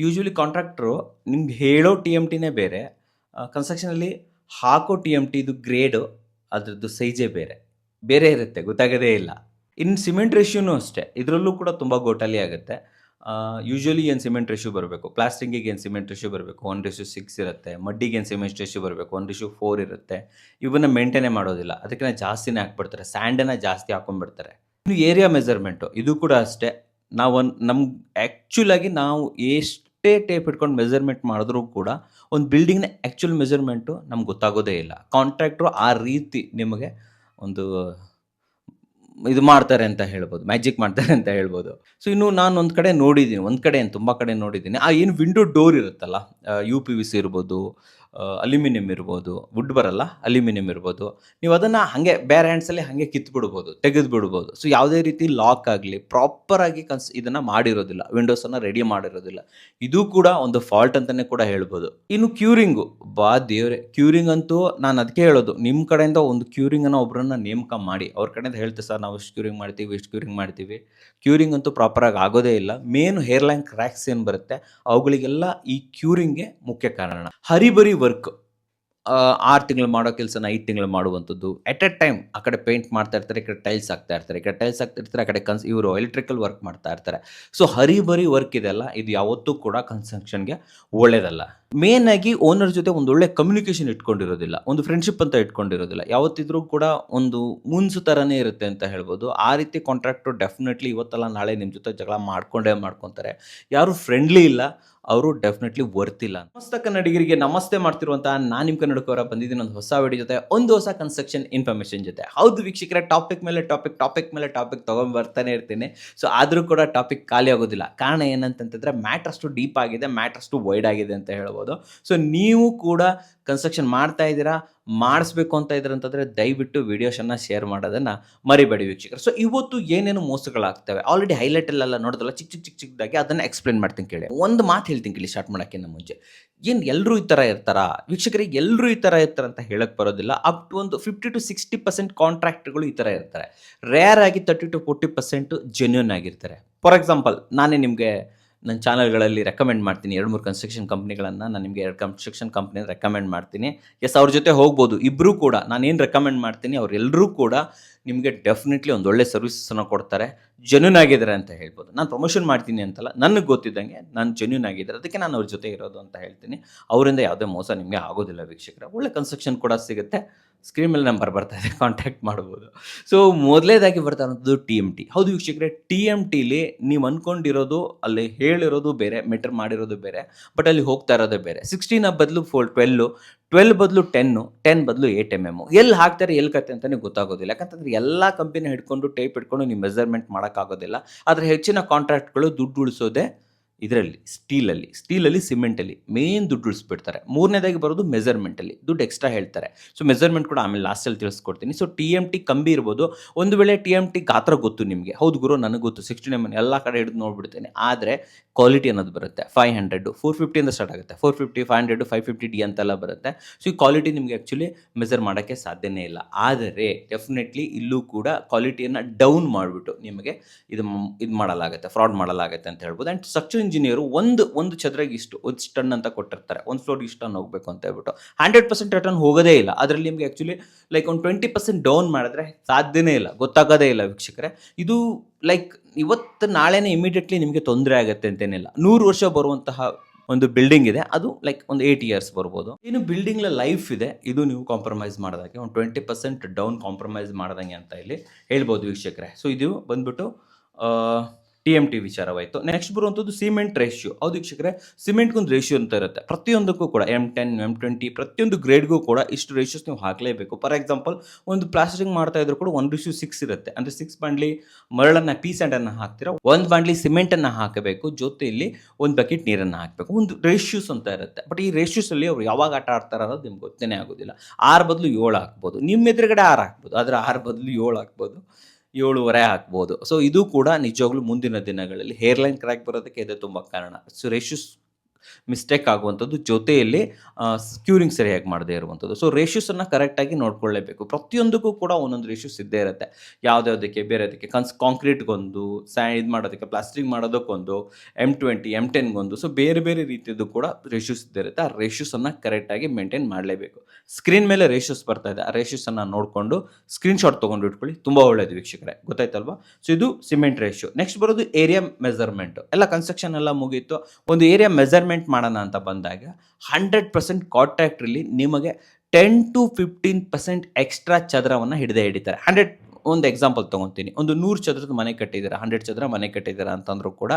Usually contractor ನಿಮ್ಗೆ ಹೇಳೋ T M ಟಿನೇ ಬೇರೆ ಕನ್ಸ್ಟ್ರಕ್ಷನಲ್ಲಿ ಹಾಕೋ ಟಿ ಎಂ ಟಿದು ಗ್ರೇಡು ಅದರದ್ದು ಸೈಜೇ ಬೇರೆ. ಬೇರೆ ಇರುತ್ತೆ, ಗೊತ್ತಾಗೋದೇ ಇಲ್ಲ. ಇನ್ನು ಸಿಮೆಂಟ್ ರೇಷ್ಯೂನು ಅಷ್ಟೇ, ಇದರಲ್ಲೂ ಕೂಡ ತುಂಬ ಗೋಟಲಿ ಆಗುತ್ತೆ. ಯೂಶ್ವಲಿ ಏನು ಸಿಮೆಂಟ್ ರೇಷ್ಯೂ ಬರಬೇಕು? ಪ್ಲಾಸ್ಟಿಂಗಿಗೆ ಏನು ಸಿಮೆಂಟ್ ರೇಷ್ಯೂ ಬರಬೇಕು? ಒನ್ ರೇಷ್ಯೂ ಸಿಕ್ಸ್ ಇರುತ್ತೆ. ಮಡ್ಡಿಗೆ ಏನು ಸಿಮೆಂಟ್ ರೇಷ್ಯೂ ಬರಬೇಕು? ಒನ್ ರೇಷ್ಯೂ ಫೋರ್ ಇರುತ್ತೆ. ಇವನ್ನ ಮೇಂಟೈನೇ ಮಾಡೋದಿಲ್ಲ. ಅದಕ್ಕಿಂತ ಜಾಸ್ತಿನೇ ಹಾಕ್ಬಿಡ್ತಾರೆ. ಸ್ಯಾಂಡನ್ನ ಜಾಸ್ತಿ ಹಾಕೊಂಡ್ಬಿಡ್ತಾರೆ. ಇನ್ನು ಏರಿಯಾ ಮೆಜರ್ಮೆಂಟು ಇದು ಕೂಡ ಅಷ್ಟೇ. ನಾವು ನಮ್ಗೆ ಆ್ಯಕ್ಚುಲಾಗಿ ನಾವು ಎಷ್ಟೇ ಟೇಪ್ ಇಟ್ಕೊಂಡು ಮೆಜರ್ಮೆಂಟ್ ಮಾಡಿದ್ರೂ ಕೂಡ ಒಂದು ಬಿಲ್ಡಿಂಗ್ನ ಆ್ಯಕ್ಚುಲ್ ಮೆಜರ್ಮೆಂಟು ನಮ್ಗೆ ಗೊತ್ತಾಗೋದೇ ಇಲ್ಲ. ಕಾಂಟ್ರಾಕ್ಟ್ರು ಆ ರೀತಿ ನಿಮಗೆ ಒಂದು ಇದು ಮಾಡ್ತಾರೆ ಅಂತ ಹೇಳ್ಬೋದು ಮ್ಯಾಜಿಕ್ ಮಾಡ್ತಾರೆ ಅಂತ ಹೇಳ್ಬೋದು. ಸೊ ಇನ್ನು ನಾನು ಒಂದು ಕಡೆ ನೋಡಿದ್ದೀನಿ ಒಂದು ಕಡೆ ಏನು, ತುಂಬ ಕಡೆ ನೋಡಿದ್ದೀನಿ ಆ, ಏನು ವಿಂಡೋ ಡೋರ್ ಇರುತ್ತಲ್ಲ ಯು ಪಿ ವಿ ಸಿ ಇರ್ಬೋದು ಅಲ್ಯೂಮಿನಿಯಂ ಇರ್ಬೋದು ವುಡ್ ಬರಲ್ಲ, ಅಲ್ಯೂಮಿನಿಯಂ ಇರ್ಬೋದು. ನೀವು ಅದನ್ನು ಹಾಗೆ ಬೇರೆ ಹ್ಯಾಂಡ್ಸಲ್ಲಿ ಹಾಗೆ ಕಿತ್ಬಿಡ್ಬೋದು ತೆಗೆದು ಬಿಡ್ಬೋದು ಸೊ ಯಾವುದೇ ರೀತಿ ಲಾಕ್ ಆಗಲಿ ಪ್ರಾಪರಾಗಿ ಕನ್ಸ್, ಇದನ್ನು ಮಾಡಿರೋದಿಲ್ಲ ವಿಂಡೋಸನ್ನು ರೆಡಿ ಮಾಡಿರೋದಿಲ್ಲ. ಇದು ಕೂಡ ಒಂದು ಫಾಲ್ಟ್ ಅಂತಲೇ ಕೂಡ ಹೇಳ್ಬೋದು. ಇನ್ನು ಕ್ಯೂರಿಂಗು ಬಾ ದೇವರೇ ಕ್ಯೂರಿಂಗ್ ಅಂತೂ ನಾನು ಅದಕ್ಕೆ ಹೇಳೋದು ನಿಮ್ಮ ಕಡೆಯಿಂದ ಒಂದು ಕ್ಯೂರಿಂಗನ್ನು ಒಬ್ಬರನ್ನು ನೇಮಕ ಮಾಡಿ. ಅವ್ರ ಕಡೆಯಿಂದ ಹೇಳ್ತೀವಿ ಸರ್, ನಾವು ಇಷ್ಟು ಕ್ಯೂರಿಂಗ್ ಮಾಡ್ತೀವಿ, ಇಷ್ಟು ಕ್ಯೂರಿಂಗ್ ಮಾಡ್ತೀವಿ. ಕ್ಯೂರಿಂಗ್ ಅಂತೂ ಪ್ರಾಪರಾಗಿ ಆಗೋದೇ ಇಲ್ಲ. ಮೇನ್ ಹೇರ್ಲೈನ್ ಕ್ರ್ಯಾಕ್ಸ್ ಏನು ಬರುತ್ತೆ, ಅವುಗಳಿಗೆಲ್ಲ ಈ ಕ್ಯೂರಿಂಗ್ಗೆ ಮುಖ್ಯ ಕಾರಣ. ಹರಿಬರಿ ವರ್ಕ್ ಆರು ತಿಂಗಳು ಮಾಡೋ ಕೆಲಸನ ಐದು ತಿಂಗಳು ಮಾಡುವಂಥದ್ದು. ಎಟ್ ಎ ಟೈಮ್ ಆ ಕಡೆ ಪೇಂಟ್ ಮಾಡ್ತಾ ಇರ್ತಾರೆ, ಈ ಕಡೆ ಟೈಲ್ಸ್ ಹಾಕ್ತಾ ಇರ್ತಾರೆ, ಈ ಕಡೆ ಟೈಲ್ಸ್ ಹಾಕ್ತಾ ಇರ್ತಾರೆ, ಆ ಕಡೆ ಕನ್ಸ್ ಇವರು ಎಲೆಕ್ಟ್ರಿಕಲ್ ವರ್ಕ್ ಮಾಡ್ತಾ ಇರ್ತಾರೆ. ಸೊ ಹರಿಬರಿ ವರ್ಕ್ ಇದೆಲ್ಲ ಇದು ಯಾವತ್ತೂ ಕೂಡ ಕನ್ಸ್ಟ್ರಕ್ಷನ್ಗೆ ಒಳ್ಳೇದಲ್ಲ. ಮೇನ್ ಆಗಿ ಓನರ್ ಜೊತೆ ಒಂದು ಒಳ್ಳೆ ಕಮ್ಯುನಿಕೇಶನ್ ಇಟ್ಕೊಂಡಿರೋದಿಲ್ಲ, ಒಂದು ಫ್ರೆಂಡ್ಶಿಪ್ ಅಂತ ಇಟ್ಕೊಂಡಿರೋದಿಲ್ಲ. ಯಾವತ್ತಿದ್ರೂ ಕೂಡ ಒಂದು ಮುನ್ಸು ಥರನೇ ಇರುತ್ತೆ ಅಂತ ಹೇಳ್ಬೋದು. ಆ ರೀತಿ ಕಾಂಟ್ರಾಕ್ಟು ಡೆಫಿನೆಟ್ಲಿ ಇವತ್ತಲ್ಲ, ನಾಳೆ ನಿಮ್ಮ ಜೊತೆ ಜಗಳ ಮಾಡ್ಕೊಂಡೇ ಮಾಡ್ಕೊತಾರೆ. ಯಾರು ಫ್ರೆಂಡ್ಲಿ ಇಲ್ಲ, ಅವರು ಡೆಫಿನೆಟ್ಲಿ ವರ್ತಿಲ್ಲ ನಮಸ್ತೆ ಕನ್ನಡಿಗರಿಗೆ ನಮಸ್ತೆ ಮಾಡ್ತಿರುವಂತಹ ನಾನು ನಿಮ್ಮ ಕನ್ನಡಕವರ ಬಂದಿದ್ದೀನಿ. ಒಂದು ಹೊಸ ವಿಡಿಯೋ ಜೊತೆ, ಒಂದು ಹೊಸ ಕನ್ಸ್ಟ್ರಕ್ಷನ್ ಇನ್ಫಾರ್ಮೇಷನ್ ಜೊತೆ. ಹೌದು ವೀಕ್ಷಕರ ಟಾಪಿಕ್ ಮೇಲೆ ಟಾಪಿಕ್ ಟಾಪಿಕ್ ಮೇಲೆ ಟಾಪಿಕ್ ತೊಗೊಂಡ್ ಬರ್ತಾನೆ ಇರ್ತೀನಿ. ಸೊ ಆದರೂ ಕೂಡ ಟಾಪಿಕ್ ಖಾಲಿ ಆಗೋದಿಲ್ಲ. ಕಾರಣ ಏನಂತಂತಂದ್ರೆ ಮ್ಯಾಟ್ರಷ್ಟು ಡೀಪ್ ಆಗಿದೆ ಮ್ಯಾಟ್ರಷ್ಟು ವೈಡ್ ಆಗಿದೆ ಅಂತ ಹೇಳ್ಬೋದು. ಸೊ ನೀವು ಕೂಡ ಕನ್ಸ್ಟ್ರಕ್ಷನ್ ಮಾಡ್ತಾ ಇದ್ದೀರಾ, ಮಾಡಿಸ್ಬೇಕು ಅಂತ ಇದ್ರೆ ಅಂತಂದರೆ ದಯವಿಟ್ಟು ವಿಡಿಯೋಸನ್ನು ಶೇರ್ ಮಾಡೋದನ್ನು ಮರಿಬೇಡಿ ವೀಕ್ಷಕರು. ಸೊ ಇವತ್ತು ಏನೇನು ಮೋಸಗಳಾಗ್ತವೆ? ಆಲ್ರೆಡಿ ಹೈಲೈಟಲ್ಲೆಲ್ಲ ನೋಡೋದಲ್ಲ ಚಿಕ್ಕ ಚಿಕ್ಕ ಚಿಕ್ಕ ಚಿಕ್ಕದಾಗಿ ಅದನ್ನು ಎಕ್ಸ್ಪ್ಲೇನ್ ಮಾಡ್ತೀನಿ ಕೇಳಿ. ಒಂದು ಮಾತು ಹೇಳ್ತೀನಿ ಕೇಳಿ ಸ್ಟಾರ್ಟ್ ಮಾಡೋಕ್ಕಿಂತ ಮುಂಚೆ. ಏನು ಎಲ್ಲರೂ ಈ ಥರ ಇರ್ತಾರಾ? ವೀಕ್ಷಕರಿಗೆ ಎಲ್ಲರೂ ಈ ಥರ ಇರ್ತಾರೆ ಅಂತ ಹೇಳಕ್ಕೆ ಬರೋದಿಲ್ಲ. ಅಪ್ ಟು ಒಂದು ಫಿಫ್ಟಿ ಟು ಸಿಕ್ಸ್ಟಿ ಪರ್ಸೆಂಟ್ ಕಾಂಟ್ರಾಕ್ಟ್ಗಳು ಈ ಥರ ಇರ್ತಾರೆ. ರೇರ್ ಆಗಿ thirty to forty percent genuine ಆಗಿರ್ತಾರೆ. ಫಾರ್ ಎಕ್ಸಾಂಪಲ್ ನಾನೇ ನಿಮಗೆ ನನ್ನ ಚಾನಲ್ಗಳಲ್ಲಿ ರೆಕಮೆಂಡ್ ಮಾಡ್ತೀನಿ. ಎರಡು ಮೂರು ಕನ್ಸ್ಟ್ರಕ್ಷನ್ ಕಂಪ್ನಿಗಳನ್ನು ನಾನು ನಿಮಗೆ ಎರಡು ಕನ್ಸ್ಟ್ರಕ್ಷನ್ ಕಂಪ್ನಿ ರೆಕಮೆಂಡ್ ಮಾಡ್ತೀನಿ. ಎಸ್ ಅವ್ರ ಜೊತೆ ಹೋಗ್ಬೋದು. ಇಬ್ಬರೂ ಕೂಡ ನಾನೇನು ರೆಕಮೆಂಡ್ ಮಾಡ್ತೀನಿ ಅವರೆಲ್ಲರೂ ಕೂಡ ನಿಮಗೆ ಡೆಫಿನೆಟ್ಲಿ ಒಂದು ಒಳ್ಳೆ ಸರ್ವಿಸನ್ನು ಕೊಡ್ತಾರೆ ಜೆನ್ಯೂನ್ ಆಗಿದ್ದಾರೆ ಅಂತ ಹೇಳ್ಬೋದು. ನಾನು ಪ್ರಮೋಷನ್ ಮಾಡ್ತೀನಿ ಅಂತಲ್ಲ, ನನಗೆ ಗೊತ್ತಿದ್ದಂಗೆ ನಾನು ಜೆನ್ಯೂನ್ ಆಗಿದ್ದಾರೆ. ಅದಕ್ಕೆ ನಾನು ಅವ್ರ ಜೊತೆ ಇರೋದು ಅಂತ ಹೇಳ್ತೀನಿ. ಅವರಿಂದ ಯಾವುದೇ ಮೋಸ ನಿಮಗೆ ಆಗೋದಿಲ್ಲ ವೀಕ್ಷಕರ. ಒಳ್ಳೆ ಕನ್ಸ್ಟ್ರಕ್ಷನ್ ಕೂಡ ಸಿಗುತ್ತೆ. ಸ್ಕ್ರೀನ್ ಮೇಲೆ ನಂಬರ್ ಬರ್ತಾ ಇದೆ ಕಾಂಟ್ಯಾಕ್ಟ್ ಮಾಡ್ಬೋದು. ಸೊ ಮೊದಲೇದಾಗಿ ಬರ್ತಾ ಇರೋದು ಟಿ ಎಂ ಟಿ ಹೌದು ವೀಕ್ಷಕರೇ ಟಿ ಎಂ ಟಿಲಿ ನೀವು ಅಂದ್ಕೊಂಡಿರೋದು ಅಲ್ಲಿ ಹೇಳಿರೋದು ಬೇರೆ ಮೆಟರ್ ಮಾಡಿರೋದು ಬೇರೆ ಬಟ್ ಅಲ್ಲಿ ಹೋಗ್ತಾ ಇರೋದೇ ಬೇರೆ. ಸಿಕ್ಸ್ಟೀನ ಬದಲು ಫೋರ್ ಟ್ವೆಲ್ಲು ಟ್ವೆಲ್ ಬದಲು ಟೆನ್ನು, ಟೆನ್ ಬದಲು ಏಟ್ ಎಂ ಎಮ್ಮು ಎಲ್ಲಿ ಹಾಕ್ತಾರೆ, ಎಲ್ಲಿ ಕತೆ ಅಂತಲೇ ಗೊತ್ತಾಗೋದಿಲ್ಲ. ಯಾಕಂತಂದ್ರೆ ಎಲ್ಲ ಕಂಪನಿ ಹಿಡ್ಕೊಂಡು ಟೇಪ್ ಹಿಡ್ಕೊಂಡು ನೀವು ಮೆಜರ್ಮೆಂಟ್ ಮಾಡೋಕ್ಕಾಗೋದಿಲ್ಲ. ಆದರೆ ಹೆಚ್ಚಿನ ಕಾಂಟ್ರಾಕ್ಟ್ಗಳು ದುಡ್ಡು ಉಳಿಸೋದೇ ಇದರಲ್ಲಿ, ಸ್ಟೀಲಲ್ಲಿ ಸ್ಟೀಲಲ್ಲಿ ಸಿಮೆಂಟಲ್ಲಿ ಮೇನ್ ದುಡ್ಡು ಉಳಿಸ್ಬಿಡ್ತಾರೆ. ಮೂರನೇದಾಗಿ ಬರೋದು ಮೆಜರ್ಮೆಂಟಲ್ಲಿ ದುಡ್ಡು ಎಕ್ಸ್ಟ್ರಾ ಹೇಳ್ತಾರೆ. ಸೊ ಮೆಜರ್ಮೆಂಟ್ ಕೂಡ ಆಮೇಲೆ ಲಾಸ್ಟಲ್ಲಿ ತಿಳಿಸ್ಕೊಡ್ತೀನಿ. ಸೊ ಟಿ ಎಂ ಟಿ ಕಂಬಿ ಇರ್ಬೋದು. ಒಂದು ವೇಳೆ ಟಿ ಎಂ ಟಿ ಗಾತ್ರ ಗೊತ್ತು ನಿಮಗೆ. ಹೌದು ಗುರು, ನನಗೆ ಗೊತ್ತು. ಸಿಕ್ಸ್ಟಿನ್ ಎಂ ಎಲ್ಲ ಕಡೆ ಹಿಡಿದು ನೋಡ್ಬಿಡ್ತೇನೆ. ಆದರೆ ಕ್ವಾಲಿಟಿ ಅನ್ನೋದು ಬರುತ್ತೆ. ಫೈವ್ ಹಂಡ್ರೆಡ್ ಫೋರ್ ಫಿಫ್ಟಿಯಿಂದ ಸ್ಟಾರ್ಟ್ ಆಗುತ್ತೆ. Four fifty five hundred five fifty D ಅಂತೆಲ್ಲ ಬರುತ್ತೆ. ಸೊ ಈ ಕ್ವಾಲಿಟಿ ನಿಮಗೆ ಆ್ಯಕ್ಚುಲಿ ಮೆಜರ್ ಮಾಡೋಕ್ಕೆ ಸಾಧ್ಯನೇ ಇಲ್ಲ. ಆದರೆ ಡೆಫಿನೆಟ್ಲಿ ಇಲ್ಲೂ ಕೂಡ ಕ್ವಾಲಿಟಿಯನ್ನು ಡೌನ್ ಮಾಡಿಬಿಟ್ಟು ನಿಮಗೆ ಇದು ಇದು ಮಾಡಲಾಗುತ್ತೆ ಫ್ರಾಡ್ ಮಾಡಲಾಗುತ್ತೆ ಅಂತ ಹೇಳ್ಬೋದು. ಆ್ಯಂಡ್ ಸ್ಟ್ರಕ್ಚರ್ ಇಂಜಿನಿಯರು ಒಂದು ಒಂದು ಚದರಗೆ ಇಷ್ಟು, ಒಂದು ಟನ್ ಅಂತ ಕೊಟ್ಟಿರ್ತಾರೆ. ಒಂದು ಫ್ಲೋರ್ಗೆ ಇಷ್ಟು ಟನ್ ಹೋಗಬೇಕು ಅಂತ ಹೇಳ್ಬಿಟ್ಟು. ಹಂಡ್ರೆಡ್ ಪರ್ಸೆಂಟ್ ರಿಟರ್ನ್ ಹೋಗೋದೇ ಇಲ್ಲ. ಅದರಲ್ಲಿ ನಿಮಗೆ ಆ್ಯಕ್ಚುಲಿ ಲೈಕ್ ಒಂದು ಟ್ವೆಂಟಿ ಪರ್ಸೆಂಟ್ ಡೌನ್ ಮಾಡಿದ್ರೆ ಸಾಧ್ಯನೇ ಇಲ್ಲ. ಗೊತ್ತಾಗೋದೇ ಇಲ್ಲ ವೀಕ್ಷಕರೇ. ಇದು ಲೈಕ್ ಇವತ್ತು ನಾಳೆನೇ ಇಮಿಡಿಯೇಟ್ಲಿ ನಿಮಗೆ ತೊಂದರೆ ಆಗುತ್ತೆ ಅಂತೇನಿಲ್ಲ. ನೂರು ವರ್ಷ ಬರುವಂತಹ ಒಂದು ಬಿಲ್ಡಿಂಗ್ ಇದೆ. ಅದು ಲೈಕ್ ಒಂದು ಏಯ್ಟ್ ಇಯರ್ಸ್ ಬರ್ಬೋದು. ಇನ್ನು ಬಿಲ್ಡಿಂಗ್ಲ ಲೈಫ್ ಇದೆ. ಇದು ನೀವು ಕಾಂಪ್ರಮೈಸ್ ಮಾಡಿದಾಗೆ ಒಂದು ಟ್ವೆಂಟಿ ಪರ್ಸೆಂಟ್ ಡೌನ್ ಕಾಂಪ್ರಮೈಸ್ ಮಾಡ್ದಂಗೆ ಅಂತ ಇಲ್ಲಿ ಹೇಳ್ಬೋದು ವೀಕ್ಷಕರೇ. ಸೊ ಇದು ಬಂದ್ಬಿಟ್ಟು ಟಿ ಎಂ ಟಿ ವಿಚಾರವಾಯಿತು. ನೆಕ್ಸ್ಟ್ ಬರುವಂಥದ್ದು ಸಿಮೆಂಟ್ ರೇಷ್ಯೋ ಹೌದು ವೀಕ್ಷಕರೇ ಸಿಮೆಂಟ್ಗೊಂದು ರೇಷ್ಯೋ ಅಂತ ಇರುತ್ತೆ. ಪ್ರತಿಯೊಂದಕ್ಕೂ ಕೂಡ ಎಂ ಟೆನ್ ಎಂ ಟ್ವೆಂಟಿ ಪ್ರತಿಯೊಂದು ಗ್ರೇಡ್ಗೂ ಕೂಡ ಇಷ್ಟು ರೇಷ್ಯೋಸ್ ನೀವು ಹಾಕಲೇಬೇಕು. ಫಾರ್ ಎಕ್ಸಾಂಪಲ್ ಒಂದು ಪ್ಲಾಸ್ಟಿಂಗ್ ಮಾಡ್ತಾ ಇದ್ರು ಕೂಡ ಒಂದು ರೇಷ್ಯೋ ಸಿಕ್ಸ್ ಇರುತ್ತೆ. ಅಂದರೆ ಸಿಕ್ಸ್ ಬಾಂಡ್ಲಿ ಮರಳನ್ನು ಪೀಸ್ ಅನ್ನು ಹಾಕ್ತೀರಾ? ಒಂದು ಬಾಂಡ್ಲಿ ಸಿಮೆಂಟನ್ನು ಹಾಕಬೇಕು. ಜೊತೆಯಲ್ಲಿ ಒಂದು ಬಕೆಟ್ ನೀರನ್ನು ಹಾಕಬೇಕು. ಒಂದು ರೇಷ್ಯೂಸ್ ಅಂತ ಇರುತ್ತೆ. ಬಟ್ ಈ ರೇಷ್ಯೂಸಲ್ಲಿ ಅವ್ರು ಯಾವಾಗ ಆಟ ಆಡ್ತಾರೆ ಅನ್ನೋದು ನಿಮ್ಗೆ ಗೊತ್ತೇ ಆಗೋದಿಲ್ಲ. ಆರು ಬದಲು ಏಳು ಹಾಕ್ಬೋದು. ನಿಮ್ಮ ಎದುರುಗಡೆ ಆರು ಹಾಕ್ಬೋದು. ಆದರೆ ಆರು ಬದಲು ಏಳು ಹಾಕ್ಬೋದು. ಏಳುವರೆ ಹಾಕ್ಬೋದು ಸೊ ಇದು ಕೂಡ ನಿಜವಾಗ್ಲೂ ಮುಂದಿನ ದಿನಗಳಲ್ಲಿ ಹೇರ್ಲೈನ್ ಕ್ರ್ಯಾಕ್ ಬರೋದಕ್ಕೆ ಇದೆ ತುಂಬ ಕಾರಣ. ಸೊ ರೇಷ್ಯೂಸ್ ಮಿಸ್ಟೇಕ್ ಆಗುವಂಥದ್ದು ಜೊತೆಯಲ್ಲಿ ಕ್ಯೂರಿಂಗ್ ಸರಿಯಾಗಿ ಮಾಡದೇ ಇರುವಂಥದ್ದು. ಸೊ ರೇಷ್ಯೂಸನ್ನು ಕರೆಕ್ಟಾಗಿ ನೋಡ್ಕೊಳ್ಳೇಬೇಕು. ಪ್ರತಿಯೊಂದಕ್ಕೂ ಕೂಡ ಒಂದೊಂದು ರೇಷ್ಯೂಸ್ ಇದ್ದೇ ಇರುತ್ತೆ. ಯಾವುದ್ಯಾವುದಕ್ಕೆ, ಬೇರೆದಕ್ಕೆ, ಕನ್ಸ್ ಕಾಂಕ್ರೀಟ್ಗೊಂದು ಸ್ಯಾ ಇದು ಮಾಡೋದಕ್ಕೆ ಪ್ಲಾಸ್ಟಿಕ್ ಮಾಡೋದಕ್ಕೊಂದು ಎಂ ಟ್ವೆಂಟಿ ಎಂ ಟೆನ್ಗೊಂದು ಸೊ ಬೇರೆ ಬೇರೆ ರೀತಿಯದ್ದು ಕೂಡ ರೇಷ್ಯೂಸ್ ಇದ್ದೇ ಇರುತ್ತೆ. ಆ ರೇಷ್ಯೂಸನ್ನು ಕರೆಕ್ಟಾಗಿ ಮೇಂಟೈನ್ ಮಾಡಲೇಬೇಕು. ಸ್ಕ್ರೀನ್ ಮೇಲೆ ರೇಷ್ಯೂಸ್ ಬರ್ತಾ ಇದೆ. ಆ ರೇಷ್ಯೂಸನ್ನು ನೋಡಿಕೊಂಡು ಸ್ಕ್ರೀನ್ಶಾಟ್ ತೊಗೊಂಡು ಇಟ್ಕೊಳ್ಳಿ. ತುಂಬ ಒಳ್ಳೆಯದು ವೀಕ್ಷಕರೇ. ಗೊತ್ತಾಯ್ತಲ್ವಾ? ಸೊ ಇದು ಸಿಮೆಂಟ್ ರೇಷ್ಯೂ ನೆಕ್ಸ್ಟ್ ಬರೋದು ಏರಿಯಾ ಮೆಜರ್ಮೆಂಟ್ ಎಲ್ಲ ಕನ್ಸ್ಟ್ರಕ್ಷನ್ ಎಲ್ಲ ಮುಗಿಯಿತು ಒಂದು ಏರಿಯಾ ಮೆಜರ್ಮೆಂಟ್ ಮಾಡೋಣ ಅಂತ ಬಂದಾಗ ಹಂಡ್ರೆಡ್ ಪರ್ಸೆಂಟ್ ಕಾಂಟ್ರಾಕ್ಟ್ರಲ್ಲಿ ನಿಮಗೆ ten to fifteen percent extra ಚದರವನ್ನು ಹಿಡಿದೇ ಹಿಡಿತಾರೆ. ಹಂಡ್ರೆಡ್ ಒಂದು ಎಕ್ಸಾಂಪಲ್ ತೊಗೊತೀನಿ. ಒಂದು ನೂರು ಚದರದ ಮನೆ ಕಟ್ಟಿದ್ದೀರಾ ಹಂಡ್ರೆಡ್ ಚದರ ಮನೆ ಕಟ್ಟಿದ್ದೀರಾ ಅಂತಂದ್ರೂ ಕೂಡ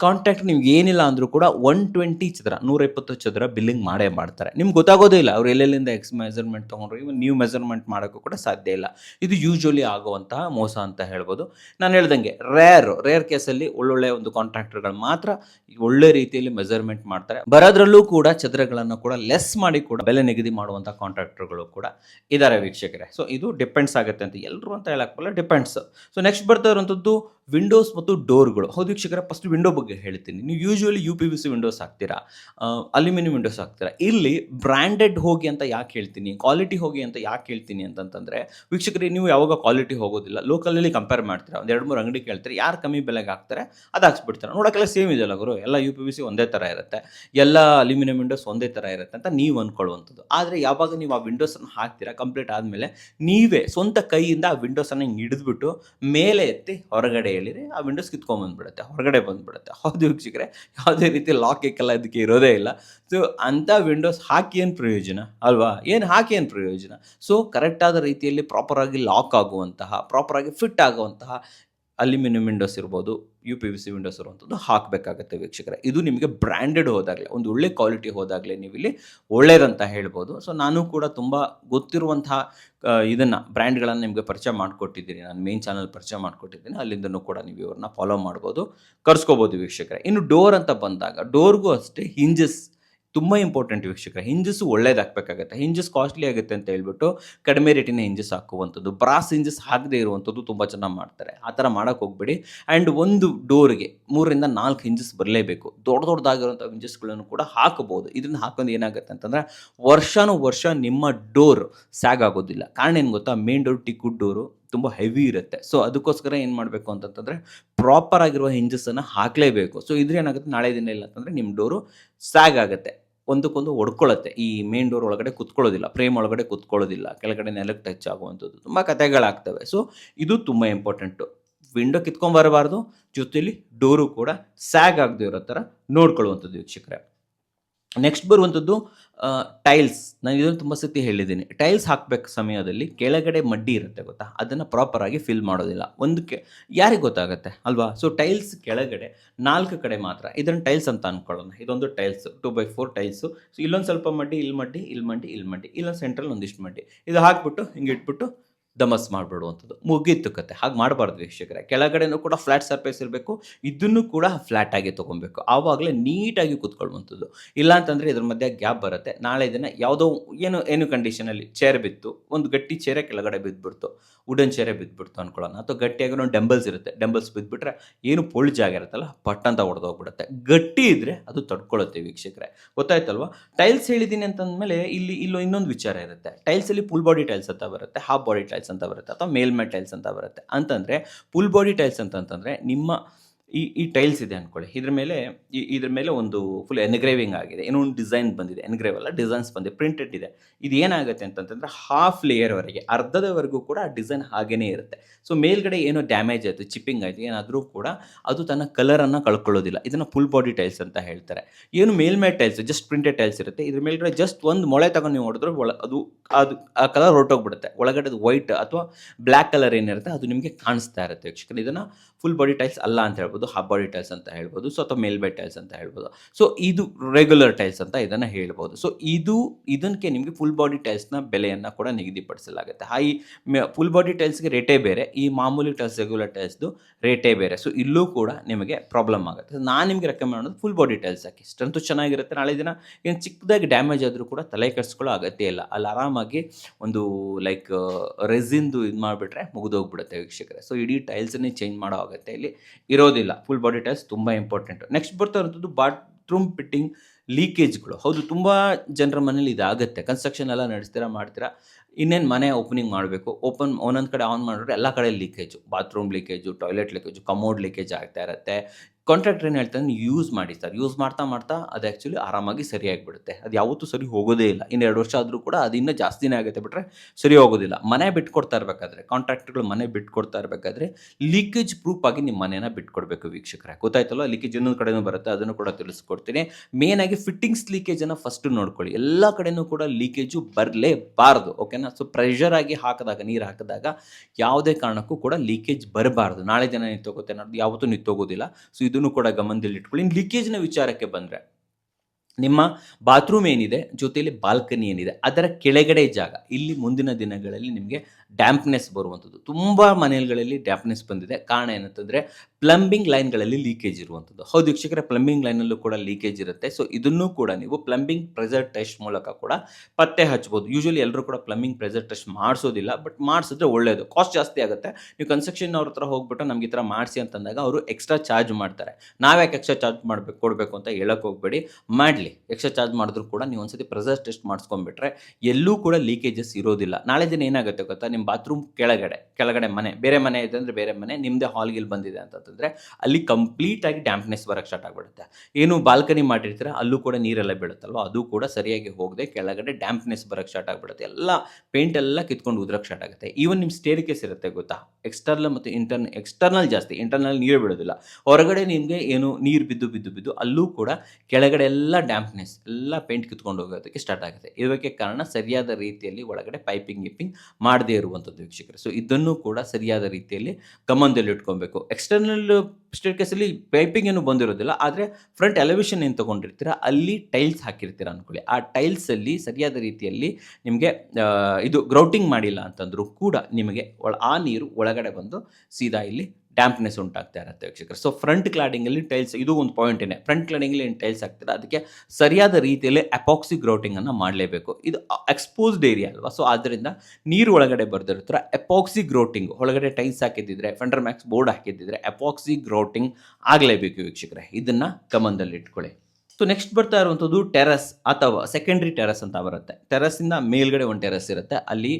ಕಾಂಟ್ರಾಕ್ಟ್ ನಿಮ್ಗೆ ಏನಿಲ್ಲ ಅಂದರೂ ಕೂಡ ಒನ್ ಟ್ವೆಂಟಿ ಚದರ ನೂರ ಇಪ್ಪತ್ತು ಚದರ ಬಿಲ್ಲಿಂಗ್ ಮಾಡೇ ಮಾಡ್ತಾರೆ. ನಿಮ್ಗೆ ಗೊತ್ತಾಗೋದೇ ಇಲ್ಲ, ಅವ್ರು ಎಲ್ಲೆಲ್ಲಿಂದ ಎಕ್ಸ್ ಮೆಜರ್ಮೆಂಟ್ ತೊಗೊಂಡ್ರು ಇವನ್ ನೀವು ಮೆಜರ್ಮೆಂಟ್ ಮಾಡೋಕ್ಕೂ ಕೂಡ ಸಾಧ್ಯ ಇಲ್ಲ. ಇದು ಯೂಶ್ವಲಿ ಆಗುವಂತಹ ಮೋಸ ಅಂತ ಹೇಳ್ಬೋದು. ನಾನು ಹೇಳ್ದಂಗೆ ರೇರ್ ರೇರ್ ಕೇಸಲ್ಲಿ ಒಳ್ಳೊಳ್ಳೆ ಒಂದು ಕಾಂಟ್ರಾಕ್ಟರ್ಗಳು ಮಾತ್ರ ಒಳ್ಳೆ ರೀತಿಯಲ್ಲಿ ಮೆಜರ್ಮೆಂಟ್ ಮಾಡ್ತಾರೆ. ಬರೋದ್ರಲ್ಲೂ ಕೂಡ ಚದರಗಳನ್ನು ಕೂಡ ಲೆಸ್ ಮಾಡಿ ಕೂಡ ಬೆಲೆ ನಿಗದಿ ಮಾಡುವಂಥ ಕಾಂಟ್ರಾಕ್ಟರ್ಗಳು ಕೂಡ ಇದ್ದಾರೆ ವೀಕ್ಷಕರೇ. ಸೊ ಇದು ಡಿಪೆಂಡ್ಸ್ ಆಗುತ್ತೆ ಅಂತ ಎಲ್ಲರೂ ಅಂತ ಹೇಳಕ್ಕೆ ಡಿಪೆಂಡ್ಸ್ ಸೊ ನೆಕ್ಸ್ಟ್ ಬರ್ತಾ ಇರುವಂಥದ್ದು ವಿಂಡೋಸ್ ಮತ್ತು ಡೋರ್ಗಳು ಹೌದು ವೀಕ್ಷಕರ ಫಸ್ಟ್ ವಿಂಡೋ ಬಗ್ಗೆ ಹೇಳ್ತೀನಿ. ನೀವು usually U P V C windows ಹಾಕ್ತೀರಾ? ಅಲ್ಯೂಮಿನಿಯಂ ವಿಂಡೋಸ್ ಹಾಕ್ತೀರಾ? ಇಲ್ಲಿ ಬ್ರ್ಯಾಂಡೆಡ್ ಹೋಗಿ ಅಂತ ಯಾಕೆ ಹೇಳ್ತೀನಿ? ಕ್ವಾಲಿಟಿ ಹೋಗಿ ಅಂತ ಯಾಕೆ ಹೇಳ್ತೀನಿ ಅಂತಂತಂದರೆ ವೀಕ್ಷಕರಿಗೆ ನೀವು ಯಾವಾಗ ಕ್ವಾಲಿಟಿ ಹೋಗೋದಿಲ್ಲ. ಲೋಕಲಲ್ಲಿ ಕಂಪೇರ್ ಮಾಡ್ತೀರಾ? ಒಂದು ಎರಡು ಮೂರು ಅಂಗಡಿ ಕೇಳ್ತಾರೆ. ಯಾರು ಕಮ್ಮಿ ಬೆಲೆಗೆ ಹಾಕ್ತಾರೆ, ಅದು ಹಾಕ್ಸ್ಬಿಡ್ತಾರೆ? ನೋಡೋಕ್ಕೆಲ್ಲ ಸೇಮ್ ಇದೆಯಲ್ಲ ಗುರು. ಎಲ್ಲ ಯು ಪಿ ವಿ ಸಿ ಒಂದೇ ಥರ ಇರುತ್ತೆ. ಎಲ್ಲ ಅಲ್ಯೂಮಿನಿಯಂ ವಿಂಡೋಸ್ ಒಂದೇ ಥರ ಇರುತ್ತೆ ಅಂತ ನೀವು ಅಂದ್ಕೊಳ್ಳುವಂಥದ್ದು ಆದರೆ ಯಾವಾಗ ನೀವು ಆ ವಿಂಡೋಸನ್ನು ಹಾಕ್ತೀರಾ ಕಂಪ್ಲೀಟ್ ಆದಮೇಲೆ, ನೀವೇ ಸ್ವಂತ ಕೈಯಿಂದ ಆ ವಿಂಡೋಸನ್ನು ಹಿಂಗೆ ಹಿಡಿದ್ಬಿಟ್ಟು, ಮೇಲೆ ಎತ್ತಿ ಹೊರಗಡೆ ಹೇಳಿರಿ ಆ ವಿಂಡೋಸ್ ಕಿತ್ಕೊಂಡ್ಬಂದ್ಬಿಡುತ್ತೆ ಹೊರಗಡೆ ಬಂದ್ಬಿಡುತ್ತೆ. ಹೌದು ವೀಕ್ಷಕರೇ, ಯಾವುದೇ ರೀತಿ ಲಾಕ್ ಎಲ್ಲ ಇದಕ್ಕೆ ಇರೋದೇ ಇಲ್ಲ. ಸೊ ಅಂಥ ವಿಂಡೋಸ್ ಹಾಕಿ ಏನು ಪ್ರಯೋಜನ? ಅಲ್ವಾ? ಏನು ಹಾಕಿ ಏನು ಪ್ರಯೋಜನ? ಸೊ ಕರೆಕ್ಟಾದ ರೀತಿಯಲ್ಲಿ ಪ್ರಾಪರಾಗಿ ಲಾಕ್ ಆಗುವಂತಹ ಪ್ರಾಪರಾಗಿ ಫಿಟ್ ಆಗುವಂತಹ ಅಲ್ಯೂಮಿನಿಯಂ ವಿಂಡೋಸ್ ಇರ್ಬೋದು, U P V C windows ಇರುವಂಥದ್ದು ಹಾಕಬೇಕಾಗತ್ತೆ ವೀಕ್ಷಕರೇ. ಇದು ನಿಮಗೆ ಬ್ರ್ಯಾಂಡೆಡ್ ಹೋದಾಗಲೇ, ಒಂದು ಒಳ್ಳೆ ಕ್ವಾಲಿಟಿ ಹೋದಾಗಲೇ ನೀವು ಇಲ್ಲಿ ಒಳ್ಳೇದಂತ ಹೇಳ್ಬೋದು. ಸೊ ನಾನು ಕೂಡ ತುಂಬ ಗೊತ್ತಿರುವಂತಹ ಇದನ್ನು, ಬ್ರ್ಯಾಂಡ್ಗಳನ್ನು ನಿಮಗೆ ಪರಿಚಯ ಮಾಡಿಕೊಟ್ಟಿದ್ದೀನಿ. ನಾನು ಮೇನ್ ಚಾನಲ್ ಪರಿಚಯ ಮಾಡಿಕೊಟ್ಟಿದ್ದೀನಿ. ಅಲ್ಲಿಂದನೂ ಕೂಡ ನೀವು ಇವ್ರನ್ನ ಫಾಲೋ ಮಾಡ್ಬೋದು, ಕರ್ಸ್ಕೋಬೋದು ವೀಕ್ಷಕರೇ. ಇನ್ನು ಡೋರ್ ಅಂತ ಬಂದಾಗ ಡೋರ್ಗೂ ಅಷ್ಟೇ ಹಿಂಜಸ್ ತುಂಬ ಇಂಪಾರ್ಟೆಂಟ್ ವೀಕ್ಷಕರ. ಹಿಂಜಸ್ ಒಳ್ಳೇದಾಗಬೇಕಾಗತ್ತೆ ಹಿಂಜಸ್ ಕಾಸ್ಟ್ಲಿ ಆಗುತ್ತೆ ಅಂತ ಹೇಳ್ಬಿಟ್ಟು ಕಡಿಮೆ ರೇಟಿನ ಹಿಂಜಸ್ ಹಾಕುವಂಥದ್ದು ಬ್ರಾಸ್ ಹಿಂಜಸ್ ಹಾಕದೇ ಇರುವಂಥದ್ದು ತುಂಬ ಚೆನ್ನಾಗಿ ಮಾಡ್ತಾರೆ. ಆ ಥರ ಮಾಡೋಕೆ ಹೋಗ್ಬೇಡಿ. ಆ್ಯಂಡ್ ಒಂದು ಡೋರ್ಗೆ ಮೂರರಿಂದ ನಾಲ್ಕು ಹಿಂಜಸ್ ಬರಲೇಬೇಕು. ದೊಡ್ಡ ದೊಡ್ಡದಾಗಿರುವಂಥ ಹಿಂಜಸ್ಗಳನ್ನು ಕೂಡ ಹಾಕಬಹುದು. ಇದನ್ನು ಹಾಕೊಂಡು ಏನಾಗುತ್ತೆ ಅಂತಂದರೆ ವರ್ಷಾನು ವರ್ಷ ನಿಮ್ಮ ಡೋರ್ ಸ್ಯಾಗ್ ಆಗೋದಿಲ್ಲ. ಕಾರಣ ಏನು ಗೊತ್ತಾ? ಮೇನ್ ಡೋರ್ ಟಿಕ್ಕು ಡೋರು ತುಂಬ ಹೆವಿ ಇರುತ್ತೆ. ಸೊ ಅದಕ್ಕೋಸ್ಕರ ಏನು ಮಾಡಬೇಕು ಅಂತಂತಂದರೆ ಪ್ರಾಪರ್ ಆಗಿರುವ ಹಿಂಜಸನ್ನು ಹಾಕಲೇಬೇಕು. ಸೊ ಇದ್ರೆ ಏನಾಗುತ್ತೆ? ನಾಳೆ ದಿನ ಇಲ್ಲ ಅಂತಂದರೆ ನಿಮ್ಮ ಡೋರು ಸ್ಯಾಗ್ ಆಗುತ್ತೆ. ಒಂದಕ್ಕೊಂದು ಹೊಡ್ಕೊಳ್ಳುತ್ತೆ. ಈ ಮೇನ್ ಡೋರ್ ಒಳಗಡೆ ಕುತ್ಕೊಳ್ಳೋದಿಲ್ಲ ಫ್ರೇಮ್ ಒಳಗಡೆ ಕುತ್ಕೊಳ್ಳೋದಿಲ್ಲ, ಕೆಳಗಡೆ ನೆಲಕ್ಕೆ ಟಚ್ ಆಗುವಂಥದ್ದು. ತುಂಬ ಕಥೆಗಳಾಗ್ತವೆ. ಸೊ ಇದು ತುಂಬ ಇಂಪಾರ್ಟೆಂಟು ವಿಂಡೋ ಕಿತ್ಕೊಂಬರಬಾರ್ದು ಜೊತೆಯಲ್ಲಿ ಡೋರು ಕೂಡ ಸ್ಯಾಗ್ ಆಗದೆ ಇರೋ ಥರ ನೋಡ್ಕೊಳ್ಳುವಂಥದ್ದು ವೀಕ್ಷಕರೇ. ನೆಕ್ಸ್ಟ್ ಬರುವಂಥದ್ದು ಟೈಲ್ಸ್ ನಾನು ಇದನ್ನು ತುಂಬ ಸತಿ ಹೇಳಿದ್ದೀನಿ. ಟೈಲ್ಸ್ ಹಾಕಬೇಕು ಸಮಯದಲ್ಲಿ ಕೆಳಗಡೆ ಮಡ್ಡಿ ಇರುತ್ತೆ ಗೊತ್ತಾ? ಅದನ್ನು ಪ್ರಾಪರಾಗಿ ಫಿಲ್ ಮಾಡೋದಿಲ್ಲ. ಒಂದು ಕೆ, ಯಾರಿಗೆ ಗೊತ್ತಾಗುತ್ತೆ? ಅಲ್ವಾ? ಸೊ ಟೈಲ್ಸ್ ಕೆಳಗಡೆ, ನಾಲ್ಕು ಕಡೆ ಮಾತ್ರ. ಇದನ್ನು ಟೈಲ್ಸ್ ಅಂತ ಅನ್ಕೊಳ್ಳೋಣ. ಇದೊಂದು tiles two by four tiles so ಇಲ್ಲೊಂದು ಸ್ವಲ್ಪ ಮಡ್ಡಿ ಇಲ್ಲಿ ಮಡ್ಡಿ ಇಲ್ಲಿ ಮಡ್ಡಿ ಇಲ್ಲಿ ಮಡ್ಡಿ. ಇಲ್ಲೊಂದು ಸೆಂಟ್ರಲ್ ಒಂದಿಷ್ಟು ಮಡ್ಡಿ. ಇದು ಹಾಕ್ಬಿಟ್ಟು, ಹಿಂಗೆ ಇಟ್ಬಿಟ್ಟು ದಮಸ್ ಮಾಡಿಬಿಡುವಂಥದ್ದು. ಮುಗೀತು ಕತೆ. ಹಾಗೆ ಮಾಡಬಾರ್ದು ವೀಕ್ಷಕರೇ. ಕೆಳಗಡೆನೂ ಕೂಡ ಫ್ಲ್ಯಾಟ್ ಸರ್ಫೇಸ್ ಇರಬೇಕು. ಇದನ್ನು ಕೂಡ ಫ್ಲ್ಯಾಟ್ ಆಗಿ ತೊಗೊಬೇಕು. ಆವಾಗಲೇ ನೀಟಾಗಿ ಕೂತ್ಕೊಳ್ಳುವಂಥದ್ದು. ಇಲ್ಲ ಅಂತಂದರೆ ಇದ್ರ ಮಧ್ಯೆ ಗ್ಯಾಪ್ ಬರುತ್ತೆ. ನಾಳೆ ದಿನ ಯಾವುದೋ ಏನು ಏನು ಕಂಡೀಷನಲ್ಲಿ ಚೇರ್ ಬಿತ್ತು. ಒಂದು ಗಟ್ಟಿ ಚೇರೇ ಕೆಳಗಡೆ ಬಿದ್ದುಬಿಡ್ತು ವುಡನ್ ಚೇರೇ ಬಿದ್ದುಬಿಡ್ತು ಅನ್ಕೊಳ್ಳೋಣ. ಅಥವಾ ಗಟ್ಟಿಯಾಗಿ ಒಂದು ಡಂಬಲ್ಸ್ ಇರುತ್ತೆ. ಡಂಬಲ್ಸ್ ಬಿದ್ದುಬಿಟ್ರೆ ಏನು ಪೊಳ್ಳು ಜಾಗ ಇರುತ್ತಲ್ಲ ಅಂತ ಹೊಡೆದೋಗ್ಬಿಡುತ್ತೆ ಗಟ್ಟಿ ಇದ್ದರೆ ಅದು ತಡ್ಕೊಳ್ಳುತ್ತೆ ವೀಕ್ಷಕರೇ. ಗೊತ್ತಾಯ್ತಲ್ವಾ? ಟೈಲ್ಸ್ ಹೇಳಿದ್ದೀನಿ ಅಂತಂದಮೇಲೆ ಇಲ್ಲಿ, ಇಲ್ಲೋ ಇನ್ನೊಂದು ವಿಚಾರ ಇರುತ್ತೆ. ಟೈಲ್ಸಲ್ಲಿ ಫುಲ್ ಬಾಡಿ ಟೈಲ್ಸ್ ಅಂತ ಬರುತ್ತೆ. ಹಾಫ್ ಬಾಡಿ ಟೈಲ್ಸ್ ಅಂತ ಬರುತ್ತೆ ಅಥವಾ ಮೇಲ್ಮೆ ಟೈಲ್ಸ್ ಅಂತ ಬರುತ್ತೆ ಅಂತಂದರೆ ಫುಲ್ ಬಾಡಿ ಟೈಲ್ಸ್ ಅಂತಂತಂದರೆ ನಿಮ್ಮ ಈ ಈ ಟೈಲ್ಸ್ ಇದೆ ಅಂದ್ಕೊಳ್ಳಿ ಇದ್ರ ಮೇಲೆ, ಈ, ಇದ್ರ ಮೇಲೆ ಒಂದು ಫುಲ್ ಎನ್ಗ್ರೇವಿಂಗ್ ಆಗಿದೆ. ಏನೋ ಒಂದು ಡಿಸೈನ್ ಬಂದಿದೆ. ಎನ್ಗ್ರೇವ್ ಅಲ್ಲ ಡಿಸೈನ್ಸ್ ಬಂದಿದೆ. ಪ್ರಿಂಟೆಡ್ ಇದೆ. ಇದು ಏನಾಗುತ್ತೆ ಅಂತಂತಂದರೆ ಹಾಫ್ ಲೇಯರ್ವರೆಗೆ ಅರ್ಧದವರೆಗೂ ಕೂಡ ಆ ಡಿಸೈನ್ ಹಾಗೇ ಇರುತ್ತೆ. ಸೊ ಮೇಲ್ಗಡೆ ಏನೋ ಡ್ಯಾಮೇಜ್ ಆಯಿತು ಚಿಪ್ಪಿಂಗ್ ಆಯಿತು, ಏನಾದರೂ ಕೂಡ ಅದು ತನ್ನ ಕಲರನ್ನು ಕಳ್ಕೊಳ್ಳೋದಿಲ್ಲ. ಇದನ್ನು ಫುಲ್ ಬಾಡಿ ಟೈಲ್ಸ್ ಅಂತ ಹೇಳ್ತಾರೆ. ಏನು ಮೇಲ್ಮೇ ಟೈಲ್ಸ್ ಜಸ್ಟ್ ಪ್ರಿಂಟೆಡ್ ಟೈಲ್ಸ್ ಇರುತ್ತೆ. ಇದ್ರ ಮೇಲ್ಗಡೆ ಜಸ್ಟ್ ಒಂದು ಮೊಳೆ ತಗೊಂಡು ನೀವು ಹೊಡೆದ್ರೆ ಒಳ, ಅದು ಅದು, ಆ ಕಲರ್ ಹೊರಟೋಗ್ಬಿಡುತ್ತೆ. ಒಳಗಡೆ ಅದು ವೈಟ್ ಅಥವಾ ಬ್ಲ್ಯಾಕ್ ಕಲರ್ ಏನಿರುತ್ತೆ, ಅದು ನಿಮಗೆ ಕಾಣಿಸ್ತಾ ಇರುತ್ತೆ ವೀಕ್ಷಕರು. ಇದನ್ನು ಫುಲ್ ಬಾಡಿ ಟೈಲ್ಸ್ ಅಲ್ಲ ಅಂತ ಹೇಳ್ಬೋದು. ಹಾಫ್ ಬಾಡಿ ಟೈಲ್ಸ್ ಅಂತ ಹೇಳ್ಬೋದು, ಸೊ ಅಥವಾ ಮೇಲ್ಬೆ ಟೈಲ್ಸ್ ಅಂತ ಹೇಳ್ಬೋದು. ಸೊ ಇದು ರೆಗ್ಯುಲರ್ ಟೈಲ್ಸ್ ಅಂತ ಇದನ್ನು ಹೇಳ್ಬೋದು. ಸೊ ಇದು ಇದಕ್ಕೆ ನಿಮಗೆ ಫುಲ್ ಬಾಡಿ ಟೈಲ್ಸ್ನ ಬೆಲೆಯನ್ನು ಕೂಡ ನಿಗದಿಪಡಿಸಲಾಗುತ್ತೆ. ಹೈ ಫುಲ್ ಬಾಡಿ ಟೈಲ್ಸ್ಗೆ ರೇಟೇ ಬೇರೆ, ಈ ಮಾಮೂಲಿ ಟೈಲ್ಸ್ ರೆಗ್ಯುಲರ್ ಟೈಲ್ಸ್ದು ರೇಟೇ ಬೇರೆ. ಸೊ ಇಲ್ಲೂ ಕೂಡ ನಿಮಗೆ ಪ್ರಾಬ್ಲಮ್ ಆಗುತ್ತೆ. ನಾನು ನಿಮಗೆ ರೆಕಮೆಂಡ್ ಮಾಡೋದು ಫುಲ್ ಬಾಡಿ ಟೈಲ್ಸ್ ಹಾಕಿ ಸ್ಟ್ರೆಂತು ಚೆನ್ನಾಗಿರುತ್ತೆ. ನಾಳೆ ದಿನ ಏನು ಚಿಕ್ಕದಾಗಿ ಡ್ಯಾಮೇಜ್ ಆದರೂ ಕೂಡ ತಲೆ ಕೆಡಿಸ್ಕೊಳ್ಳೋ ಅಗತ್ಯ ಇಲ್ಲ. ಅಲ್ಲಿ ಆರಾಮಾಗಿ ಒಂದು ಲೈಕ್ ರೆಸಿನ್ದು ಇದು ಮಾಡಿಬಿಟ್ರೆ ಮುಗಿದೋಗ್ಬಿಡುತ್ತೆ ವೀಕ್ಷಕರೇ. ಸೊ ಇಡೀ ಟೈಲ್ಸನ್ನೇ ಚೇಂಜ್ ಮಾಡೋ ಅಗತ್ಯ ಇಲ್ಲಿ ಇರೋದಿಲ್ಲ. ಫುಲ್ ಬಾಡಿ ಟೆಸ್ಟ್ ತುಂಬ ಇಂಪಾರ್ಟೆಂಟ್ ನೆಕ್ಸ್ಟ್ ಬರ್ತಾ ಬಾತ್ರೂಮ್ ಫಿಟ್ಟಿಂಗ್ ಲೀಕೇಜ್ಗಳು ಹೌದು, ತುಂಬ ಜನರ ಮನೇಲಿ ಇದಾಗುತ್ತೆ. ಕನ್ಸ್ಟ್ರಕ್ಷನ್ ಎಲ್ಲ ನಡೆಸ್ತೀರಾ, ಮಾಡ್ತೀರಾ, ಇನ್ನೇನು ಮನೆ ಓಪನಿಂಗ್ ಮಾಡಬೇಕು. ಓಪನ್ ಒಂದೊಂದು ಕಡೆ ಆನ್ ಮಾಡಿದ್ರೆ ಎಲ್ಲ ಕಡೆ leakage bathroom leakage toilet leakage commode leakage ಆಗ್ತಾ ಇರುತ್ತೆ. ಕಾಂಟ್ರಾಕ್ಟರ್ ಏನು ಹೇಳ್ತಾನೆ ಯೂಸ್ ಮಾಡಿ ಸರ್. ಯೂಸ್ ಮಾಡ್ತಾ ಮಾಡ್ತಾ ಅದು ಆ್ಯಕ್ಚುಲಿ ಆರಾಮಾಗಿ ಬಿಡುತ್ತೆ ಅದು ಯಾವತ್ತೂ ಸರಿ ಹೋಗೋದೇ ಇಲ್ಲ. ಇನ್ನು ಎರಡು ವರ್ಷ ಆದರೂ ಕೂಡ ಅದು ಇನ್ನೂ ಜಾಸ್ತಿನೇ ಆಗುತ್ತೆ ಬಿಟ್ಟರೆ ಸರಿ ಹೋಗೋದಿಲ್ಲ. ಮನೆ ಬಿಟ್ಕೊಡ್ತಾ ಇರಬೇಕಾದ್ರೆ, ಕಾಂಟ್ರಾಕ್ಟರ್ಗಳು ಮನೆ ಬಿಟ್ಕೊಡ್ತಾ ಇರಬೇಕಾದ್ರೆ ಲೀಕೇಜ್ ಪ್ರೂಫ್ ಆಗಿ ನಿಮ್ಮ ಮನೇನ ಬಿಟ್ಕೊಡ್ಬೇಕು ವೀಕ್ಷಕರೇ. ಗೊತ್ತಾಯ್ತಲ್ಲ ಲೀಕೇಜ್ ಇನ್ನೊಂದು ಕಡೆನೂ ಬರುತ್ತೆ, ಅದನ್ನು ಕೂಡ ತಿಳಿಸ್ಕೊಡ್ತೀನಿ. ಮೇನ್ ಆಗಿ ಫಿಟ್ಟಿಂಗ್ಸ್ ಲೀಕೇಜನ್ನು ಫಸ್ಟ್ ನೋಡ್ಕೊಳ್ಳಿ. ಎಲ್ಲ ಕಡೆನೂ ಕೂಡ ಲೀಕೇಜು ಬರಲೇಬಾರ್ದು ಓಕೆನಾ ಸೊ ಪ್ರೆಷರ್ ಆಗಿ ಹಾಕಿದಾಗ, ನೀರು ಹಾಕಿದಾಗ ಯಾವುದೇ ಕಾರಣಕ್ಕೂ ಕೂಡ ಲೀಕೇಜ್ ಬರಬಾರ್ದು. ನಾಳೆ ದಿನ ನಿಂತೋಗುತ್ತೆ ಯಾವತ್ತೂ ನಿಂತೋಗೋದಿಲ್ಲ. ಸೊ ಇದನ್ನು ಕೂಡ ಗಮನದಲ್ಲಿ ಇಟ್ಕೊಳ್ಳಿ. ಇನ್ನು ಲೀಕೇಜ್ನ ವಿಚಾರಕ್ಕೆ ಬಂದರೆ, ನಿಮ್ಮ ಬಾತ್ರೂಮ್ ಏನಿದೆ ಜೊತೆಯಲ್ಲಿ ಬಾಲ್ಕನಿ ಏನಿದೆ, ಅದರ ಕೆಳಗಡೆ ಜಾಗ, ಇಲ್ಲಿ ಮುಂದಿನ ದಿನಗಳಲ್ಲಿ ನಿಮಗೆ ಡ್ಯಾಂಪ್ನೆಸ್ ಬರುವಂಥದ್ದು. ತುಂಬ ಮನೆಗಳಲ್ಲಿ ಡ್ಯಾಂಪ್ನೆಸ್ ಬಂದಿದೆ. ಕಾರಣ ಏನಂತಂದರೆ ಪ್ಲಂಬಿಂಗ್ ಲೈನ್ಗಳಲ್ಲಿ ಲೀಕೇಜ್ ಇರುವಂಥದ್ದು. ಹೌದು ವೀಕ್ಷಕರೇ ಪ್ಲಂಬಿಂಗ್ ಲೈನಲ್ಲೂ ಕೂಡ ಲೀಕೇಜ್ ಇರುತ್ತೆ. ಸೊ ಇದನ್ನು ಕೂಡ ನೀವು ಪ್ಲಂಬಿಂಗ್ ಪ್ರೆಸರ್ ಟೆಸ್ಟ್ ಮೂಲಕ ಕೂಡ ಪತ್ತೆ ಹಚ್ಬೋದು. ಯೂಶಲಿ ಎಲ್ಲರೂ ಕೂಡ ಪ್ಲಂಬಿಂಗ್ ಪ್ರೆಸರ್ ಟೆಸ್ಟ್ ಮಾಡಿಸೋದಿಲ್ಲ ಬಟ್ ಮಾಡಿಸಿದ್ರೆ ಒಳ್ಳೆಯದು ಕಾಸ್ಟ್ ಜಾಸ್ತಿ ಆಗುತ್ತೆ. ನೀವು ಕನ್ಸ್ಟ್ರಕ್ಷನ್ ಅವ್ರ ಹತ್ರ ಹೋಗ್ಬಿಟ್ಟು ನಮ್ಗೆ ಈ ಥರ ಮಾಡಿಸಿ ಅಂತಂದಾಗ ಅವರು ಎಕ್ಸ್ಟ್ರಾ ಚಾರ್ಜ್ ಮಾಡ್ತಾರೆ. ನಾವ್ಯಾಕೆ ಎಕ್ಸ್ಟ್ರಾ ಚಾರ್ಜ್ ಮಾಡಬೇಕು, ಕೊಡಬೇಕು ಅಂತ ಹೇಳಕ್ಕೆ ಹೋಗಬೇಡಿ. ಮಾಡಲಿ. ಎಕ್ಸ್ಟ್ರಾ ಚಾರ್ಜ್ ಮಾಡಿದ್ರು ಕೂಡ ನೀವು ಒಂದ್ಸತಿ ಪ್ರೆಸರ್ ಟೆಸ್ಟ್ ಮಾಡಿಸ್ಕೊಂಡ್ಬಿಟ್ರೆ ಎಲ್ಲೂ ಕೂಡ ಲೀಕೇಜಸ್ ಇರೋದಿಲ್ಲ. ನಾಳೆ ದಿನ ಏನಾಗುತ್ತೆ ಗೊತ್ತಾ? ನಿಮ್ಮ ಬಾತ್ರೂಮ್ ಕೆಳಗಡೆ ಕೆಳಗಡೆ ಮನೆ, ಬೇರೆ ಮನೆ ಇದೆ ಅಂದರೆ ಬೇರೆ ಮನೆ ನಿಮ್ಮದೇ ಹಾಲ್ಗೆ ಇಲ್ಲಿ ಬಂದಿದೆ ಅಂತಂದರೆ ಅಲ್ಲಿ ಕಂಪ್ಲೀಟಾಗಿ ಡ್ಯಾಂಪ್ನೆಸ್ ಬರೋಕ್ಕೆ ಸ್ಟಾರ್ಟ್ ಆಗಿಬಿಡುತ್ತೆ. ಏನು ಬಾಲ್ಕನಿ ಮಾಡಿರ್ತೀರ, ಅಲ್ಲೂ ಕೂಡ ನೀರೆಲ್ಲ ಬೀಳುತ್ತಲ್ವ? ಅದು ಕೂಡ ಸರಿಯಾಗಿ ಹೋಗದೆ ಕೆಳಗಡೆ ಡ್ಯಾಂಪ್ನೆಸ್ ಬರೋಕ್ಕೆ ಸ್ಟಾರ್ಟ್ ಆಗಿಬಿಡುತ್ತೆ. ಎಲ್ಲ ಪೇಂಟ್ ಎಲ್ಲ ಕಿತ್ಕೊಂಡು ಉದ್ರಕ್ಕೆ ಸ್ಟಾರ್ಟ್ ಆಗುತ್ತೆ. ಈವನ್ ನಿಮ್ಮ ಸ್ಟೇರ್ ಕೇಸ್ ಇರುತ್ತೆ ಗೊತ್ತಾ? ಎಕ್ಸ್ಟರ್ನಲ್ ಮತ್ತು ಇಂಟರ್ನ್ ಎಕ್ಸ್ಟರ್ನಲ್ ಜಾಸ್ತಿ ಇಂಟರ್ನಲ್ ನೀರು ಬಿಡೋದಿಲ್ಲ ಹೊರಗಡೆ ನಿಮಗೆ ಏನು ನೀರು ಬಿದ್ದು ಬಿದ್ದು ಬಿದ್ದು, ಅಲ್ಲೂ ಕೂಡ ಕೆಳಗಡೆ ಎಲ್ಲ ಡ್ಯಾಂಪ್ನೆಸ್ ಎಲ್ಲ ಪೇಂಟ್ ಕಿತ್ಕೊಂಡು ಹೋಗೋದಕ್ಕೆ ಸ್ಟಾರ್ಟ್ ಆಗುತ್ತೆ. ಇದಕ್ಕೆ ಕಾರಣ ಸರಿಯಾದ ರೀತಿಯಲ್ಲಿ ಒಳಗಡೆ ಪೈಪಿಂಗ್ ಗಿಪ್ಪಿಂಗ್ ಮಾಡದೇ ಇರುವಂಥದ್ದು ವೀಕ್ಷಕರು. ಸೊ ಇದನ್ನು ಕೂಡ ಸರಿಯಾದ ರೀತಿಯಲ್ಲಿ ಗಮನದಲ್ಲಿ ಇಟ್ಕೊಬೇಕು. ಎಕ್ಸ್ಟರ್ನಲ್ ಸ್ಟೇಟ್ ಕೇಸಲ್ಲಿ ಪೈಪಿಂಗ್ ಏನು ಬಂದಿರೋದಿಲ್ಲ, ಆದರೆ ಫ್ರಂಟ್ ಎಲಿವೇಶನ್ ಏನು ತೊಗೊಂಡಿರ್ತೀರ, ಅಲ್ಲಿ ಟೈಲ್ಸ್ ಹಾಕಿರ್ತೀರ ಅಂದ್ಕೊಳ್ಳಿ ಆ ಟೈಲ್ಸಲ್ಲಿ ಸರಿಯಾದ ರೀತಿಯಲ್ಲಿ ನಿಮಗೆ ಇದು ಗ್ರೌಟಿಂಗ್ ಮಾಡಿಲ್ಲ ಅಂತಂದರೂ ಕೂಡ ನಿಮಗೆ ಆ ನೀರು ಒಳಗಡೆ ಬಂದು ಸೀದಾ ಇಲ್ಲಿ ಡ್ಯಾಂಪ್ನೆಸ್ ಉಂಟಾಗ್ತಾ ಇರುತ್ತೆ ವೀಕ್ಷಕರು. ಸೊ ಫ್ರಂಟ್ ಕ್ಲಾಡಿಂಗಲ್ಲಿ ಟೈಲ್ಸ್ ಇದು ಒಂದು ಪಾಯಿಂಟೇನೆ ಫ್ರಂಟ್ ಕ್ಲಾಡಿಂಗಲ್ಲಿ ಏನು ಟೈಲ್ಸ್ ಹಾಕ್ತೀರ ಅದಕ್ಕೆ ಸರಿಯಾದ ರೀತಿಯಲ್ಲಿ ಅಪಾಕ್ಸಿ ಗ್ರೌಟಿಂಗನ್ನು ಮಾಡಲೇಬೇಕು. ಇದು ಎಕ್ಸ್ಪೋಸ್ಡ್ ಏರಿಯಾ ಅಲ್ವಾ? ಸೊ ಆದ್ದರಿಂದ ನೀರು ಒಳಗಡೆ ಬರ್ದಿರ್ತಾರೆ ಎಪಾಕ್ಸಿ ಗ್ರೋಟಿಂಗ್ ಒಳಗಡೆ ಟೈಲ್ಸ್ ಹಾಕಿದ್ದಿದ್ರೆ ಫೆಂಡರ್ ಮ್ಯಾಕ್ಸ್ ಬೋರ್ಡ್ ಹಾಕಿದ್ದಿದ್ರೆ ಎಪಾಕ್ಸಿ ಗ್ರೋಟಿಂಗ್ ಆಗಲೇಬೇಕು ವೀಕ್ಷಕರೇ. ಇದನ್ನು ಗಮನದಲ್ಲಿ ಇಟ್ಕೊಳ್ಳಿ. ಸೊ ನೆಕ್ಸ್ಟ್ ಬರ್ತಾ ಇರುವಂಥದ್ದು ಟೆರಸ್ ಅಥವಾ ಸೆಕೆಂಡ್ರಿ ಟೆರಸ್ ಅಂತ ಬರುತ್ತೆ. ಟೆರಸ್ಸಿಂದ ಮೇಲ್ಗಡೆ ಒಂದು ಟೆರಸ್ ಇರುತ್ತೆ. ಅಲ್ಲಿ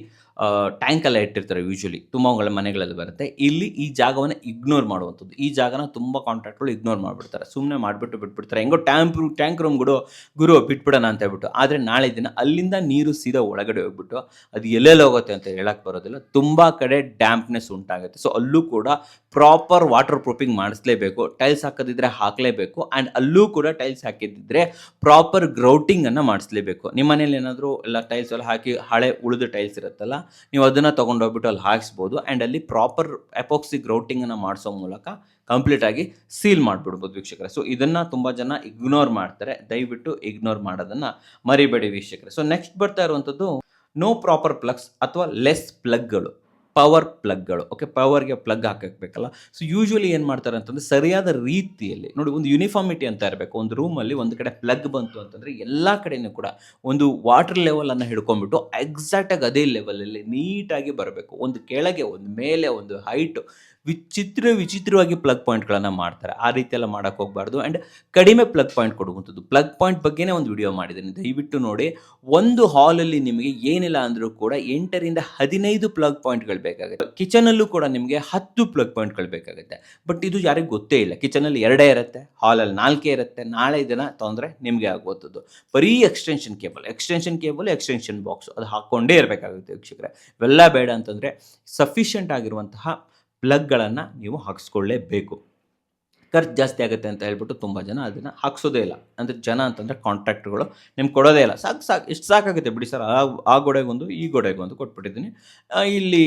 ಟ್ಯಾಂಕ್ ಎಲ್ಲ ಇಟ್ಟಿರ್ತಾರೆ ಯೂಶ್ವಲಿ ತುಂಬ ಮನೆಗಳಲ್ಲಿ ಬರುತ್ತೆ. ಇಲ್ಲಿ ಈ ಜಾಗವನ್ನು ಇಗ್ನೋರ್ ಮಾಡುವಂಥದ್ದು. ಈ ಜಾಗನ ತುಂಬ ಕಾಂಟ್ರಾಕ್ಟ್ಗಳು ಇಗ್ನೋರ್ ಮಾಡಿಬಿಡ್ತಾರೆ. ಸುಮ್ಮನೆ ಮಾಡಿಬಿಟ್ಟು ಬಿಟ್ಬಿಡ್ತಾರೆ. ಹೆಂಗೋ ಟ್ಯಾಂಪ್ ಟ್ಯಾಂಕ್ ರೂಮ್ ಗುಡು, ಗುರು ಬಿಟ್ಬಿಡೋಣ ಅಂತ ಹೇಳ್ಬಿಟ್ಟು. ಆದರೆ ನಾಳೆ ದಿನ ಅಲ್ಲಿಂದ ನೀರು ಸೀದಾ ಒಳಗಡೆ ಹೋಗ್ಬಿಟ್ಟು ಅದು ಎಲ್ಲೆಲ್ಲಿ ಹೋಗುತ್ತೆ ಅಂತ ಹೇಳಕ್ಕೆ ಬರೋದಿಲ್ಲ. ತುಂಬ ಕಡೆ ಡ್ಯಾಂಪ್ನೆಸ್ ಉಂಟಾಗುತ್ತೆ. ಸೊ ಅಲ್ಲೂ ಕೂಡ ಪ್ರಾಪರ್ ವಾಟರ್ ಪ್ರೂಫಿಂಗ್ ಮಾಡಿಸ್ಲೇಬೇಕು. ಟೈಲ್ಸ್ ಹಾಕೋದಿದ್ರೆ ಹಾಕಲೇಬೇಕು. ಆ್ಯಂಡ್ ಅಲ್ಲೂ ಕೂಡ ಟೈಲ್ಸ್ ಹಾಕಿದ್ದಿದ್ರೆ ಪ್ರಾಪರ್ ಗ್ರೌಟಿಂಗನ್ನು ಮಾಡಿಸ್ಲೇಬೇಕು. ನಿಮ್ಮ ಮನೇಲಿ ಏನಾದರೂ ಎಲ್ಲ ಟೈಲ್ಸ್ ಎಲ್ಲ ಹಾಕಿ ಹಳೆ ಉಳಿದ ಟೈಲ್ಸ್ ಇರುತ್ತಲ್ಲ ನೀವು ಅದನ್ನು ತೊಗೊಂಡೋಗ್ಬಿಟ್ಟು ಅಲ್ಲಿ ಹಾಕಿಸ್ಬೋದು ಆ್ಯಂಡ್ ಅಲ್ಲಿ ಪ್ರಾಪರ್ ಎಪಾಕ್ಸಿ ಗ್ರೌಟಿಂಗನ್ನು ಮಾಡಿಸೋ ಮೂಲಕ ಕಂಪ್ಲೀಟಾಗಿ ಸೀಲ್ ಮಾಡಿಬಿಡ್ಬೋದು ವೀಕ್ಷಕರೇ. ಸೊ ಇದನ್ನು ತುಂಬ ಜನ ಇಗ್ನೋರ್ ಮಾಡ್ತಾರೆ. ದಯವಿಟ್ಟು ಇಗ್ನೋರ್ ಮಾಡೋದನ್ನು ಮರಿಬೇಡಿ ವೀಕ್ಷಕರೇ. ಸೊ ನೆಕ್ಸ್ಟ್ ಬರ್ತಾ ಇರುವಂಥದ್ದು ನೋ ಪ್ರಾಪರ್ ಪ್ಲಗ್ಸ್ ಅಥವಾ ಲೆಸ್ ಪ್ಲಗ್ಗಳು ಪವರ್ ಪ್ಲಗ್ಗಳು. ಓಕೆ ಪವರ್ಗೆ ಪ್ಲಗ್ ಹಾಕಬೇಕಲ್ಲ ಸೊ ಯೂಶ್ವಲಿ ಏನು ಮಾಡ್ತಾರೆ ಅಂತಂದರೆ ಸರಿಯಾದ ರೀತಿಯಲ್ಲಿ, ನೋಡಿ ಒಂದು ಯೂನಿಫಾರ್ಮಿಟಿ ಅಂತ ಇರಬೇಕು. ಒಂದು ರೂಮಲ್ಲಿ ಒಂದು ಕಡೆ ಪ್ಲಗ್ ಬಂತು ಅಂತಂದರೆ ಎಲ್ಲ ಕಡೆಯೂ ಕೂಡ ಒಂದು ವಾಟರ್ ಲೆವೆಲನ್ನು ಹಿಡ್ಕೊಂಡ್ಬಿಟ್ಟು ಎಕ್ಸಾಕ್ಟಾಗಿ ಅದೇ ಲೆವೆಲಲ್ಲಿ ನೀಟಾಗಿ ಬರಬೇಕು. ಒಂದು ಕೆಳಗೆ, ಒಂದು ಮೇಲೆ, ಒಂದು ಹೈಟು ವಿಚಿತ್ರ ವಿಚಿತ್ರವಾಗಿ ಪ್ಲಗ್ ಪಾಯಿಂಟ್ಗಳನ್ನು ಮಾಡ್ತಾರೆ. ಆ ರೀತಿ ಎಲ್ಲ ಮಾಡೋಕ್ಕೆ ಹೋಗಬಾರ್ದು. ಆ್ಯಂಡ್ ಕಡಿಮೆ ಪ್ಲಗ್ ಪಾಯಿಂಟ್ ಕೊಡುವಂಥದ್ದು. ಪ್ಲಗ್ ಪಾಯಿಂಟ್ ಬಗ್ಗೆನೇ ಒಂದು ವಿಡಿಯೋ ಮಾಡಿದ್ದೀನಿ. ದಯವಿಟ್ಟು ನೋಡಿ. ಒಂದು ಹಾಲಲ್ಲಿ ನಿಮಗೆ ಏನಿಲ್ಲ ಅಂದರೂ ಕೂಡ ಎಂಟರಿಂದ ಹದಿನೈದು ಪ್ಲಗ್ ಪಾಯಿಂಟ್ಗಳು ಬೇಕಾಗುತ್ತೆ. ಕಿಚನಲ್ಲೂ ಕೂಡ ನಿಮಗೆ ಹತ್ತು ಪ್ಲಗ್ ಪಾಯಿಂಟ್ಗಳು ಬೇಕಾಗುತ್ತೆ. ಬಟ್ ಇದು ಯಾರಿಗೂ ಗೊತ್ತೇ ಇಲ್ಲ. ಕಿಚನಲ್ಲಿ ಎರಡೇ ಇರುತ್ತೆ. ಹಾಲಲ್ಲಿ ನಾಲ್ಕೇ ಇರುತ್ತೆ. ನಾಳೆ ದಿನ ತೊಂದರೆ ನಿಮಗೆ ಆಗುವಂಥದ್ದು. ಬರೀ extension cable extension cable extension box ಅದು ಹಾಕ್ಕೊಂಡೇ ಇರಬೇಕಾಗುತ್ತೆ ವೀಕ್ಷಕರೇ. ಇವೆಲ್ಲ ಬೇಡ ಅಂತಂದರೆ ಸಫಿಷಿಯೆಂಟ್ ಆಗಿರುವಂತಹ ಪ್ಲಗ್ಗಳನ್ನು ನೀವು ಹಾಕಿಸ್ಕೊಳ್ಳೇಬೇಕು. ಖರ್ಚು ಜಾಸ್ತಿ ಆಗುತ್ತೆ ಅಂತ ಹೇಳ್ಬಿಟ್ಟು ತುಂಬ ಜನ ಅದನ್ನು ಹಾಕ್ಸೋದೇ ಇಲ್ಲ. ಅಂದರೆ ಜನ ಅಂತಂದರೆ ಕಾಂಟ್ರಾಕ್ಟ್ಗಳು ನಿಮ್ಗೆ ಕೊಡೋದೇ ಇಲ್ಲ. ಸಾಕು ಸಾಕು, ಇಷ್ಟು ಸಾಕಾಗುತ್ತೆ ಬಿಡಿ ಸರ್. ಆ ಆ ಗೋಡೆಗೊಂದು, ಈ ಗೋಡೆಗೊಂದು ಕೊಟ್ಬಿಟ್ಟಿದ್ದೀನಿ. ಇಲ್ಲಿ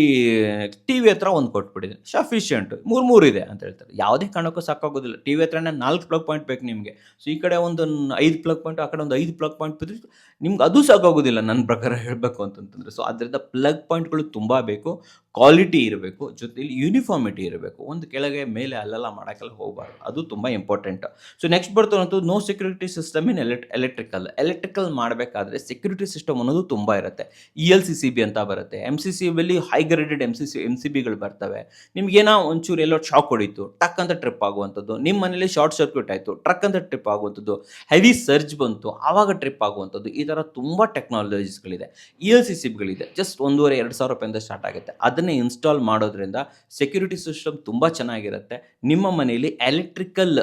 ಟಿ ವಿ ಹತ್ರ ಒಂದು ಕೊಟ್ಬಿಟ್ಟಿದ್ದೀನಿ. ಸಫಿಷಿಯೆಂಟ್ ಮೂರು ಮೂರು ಇದೆ ಅಂತ ಹೇಳ್ತಾರೆ. ಯಾವುದೇ ಕಾರಣಕ್ಕೂ ಸಾಕಾಗೋದಿಲ್ಲ. ಟಿ ವಿ ಹತ್ರನೇ ನಾಲ್ಕು ಪ್ಲಗ್ ಪಾಯಿಂಟ್ ಬೇಕು ನಿಮಗೆ. ಸೊ ಈ ಕಡೆ ಒಂದು ಐದು ಪ್ಲಗ್ ಪಾಯಿಂಟ್ ಆ ಕಡೆ ಒಂದು ಐದು ಪ್ಲಗ್ ಪಾಯಿಂಟ್ ಬಿದ್ದರೆ ನಿಮ್ಗೆ ಅದು ಸಾಕಾಗೋದಿಲ್ಲ. ನನ್ನ ಪ್ರಕಾರ ಹೇಳಬೇಕು ಅಂತಂತಂದರೆ. ಸೊ ಅದರಿಂದ ಪ್ಲಗ್ ಪಾಯಿಂಟ್ಗಳು ತುಂಬ ಬೇಕು. ಕ್ವಾಲಿಟಿ ಇರಬೇಕು, ಜೊತೆಲಿ ಯೂನಿಫಾರ್ಮಿಟಿ ಇರಬೇಕು. ಒಂದು ಕೆಳಗೆ, ಮೇಲೆ ಅಲ್ಲೆಲ್ಲ ಮಾಡೋಕ್ಕೆಲ್ಲ ಹೋಗಬಾರ್ದು. ಅದು ತುಂಬ important so next ಬರ್ತಾವಂತೂ no security system in elect electrical electrical ಮಾಡಬೇಕಾದ್ರೆ ಸೆಕ್ಯೂರಿಟಿ ಸಿಸ್ಟಮ್ ಅನ್ನೋದು ತುಂಬ ಇರುತ್ತೆ. E L C C B ಅಂತ ಬರುತ್ತೆ. M C C ಬಿಲಿ high graded M C C M C ಬಿಗಳು ಬರ್ತವೆ. ನಿಮ್ಗೇನೋ ಒಂಚೂರು ಎಲ್ಲೋ ಶಾಕ್ ಹೊಡೀತು ಟಕ್ ಅಂತ ಟ್ರಿಪ್ ಆಗುವಂಥದ್ದು. ನಿಮ್ಮ ಮನೇಲಿ ಶಾರ್ಟ್ ಸರ್ಕ್ಯೂಟ್ ಆಯಿತು ಟ್ರಕ್ ಅಂತ ಟ್ರಿಪ್ ಆಗುವಂಥದ್ದು. ಹೆವಿ ಸರ್ಜ್ ಬಂತು, ಆವಾಗ ಟ್ರಿಪ್ ಆಗುವಂಥದ್ದು. ಈ ಥರ ತುಂಬ ಟೆಕ್ನಾಲಜೀಸ್ಗಳಿದೆ ಇ ಎಲ್ ಸಿ ಸಿ ಬಿಗಳಿದೆ ಜಸ್ಟ್ ಒಂದೂವರೆ, ಎರಡು ಸಾವಿರ ರೂಪಾಯಿಂದ ಸ್ಟಾರ್ಟ್ ಆಗುತ್ತೆ. ಅದನ್ನೇ ಇನ್ಸ್ಟಾಲ್ ಮಾಡೋದ್ರಿಂದ ಸೆಕ್ಯೂರಿಟಿ ಸಿಸ್ಟಮ್ ತುಂಬ ಚೆನ್ನಾಗಿರುತ್ತೆ. ನಿಮ್ಮ ಮನೆಯಲ್ಲಿ ಎಲೆಕ್ಟ್ರಿಕಲ್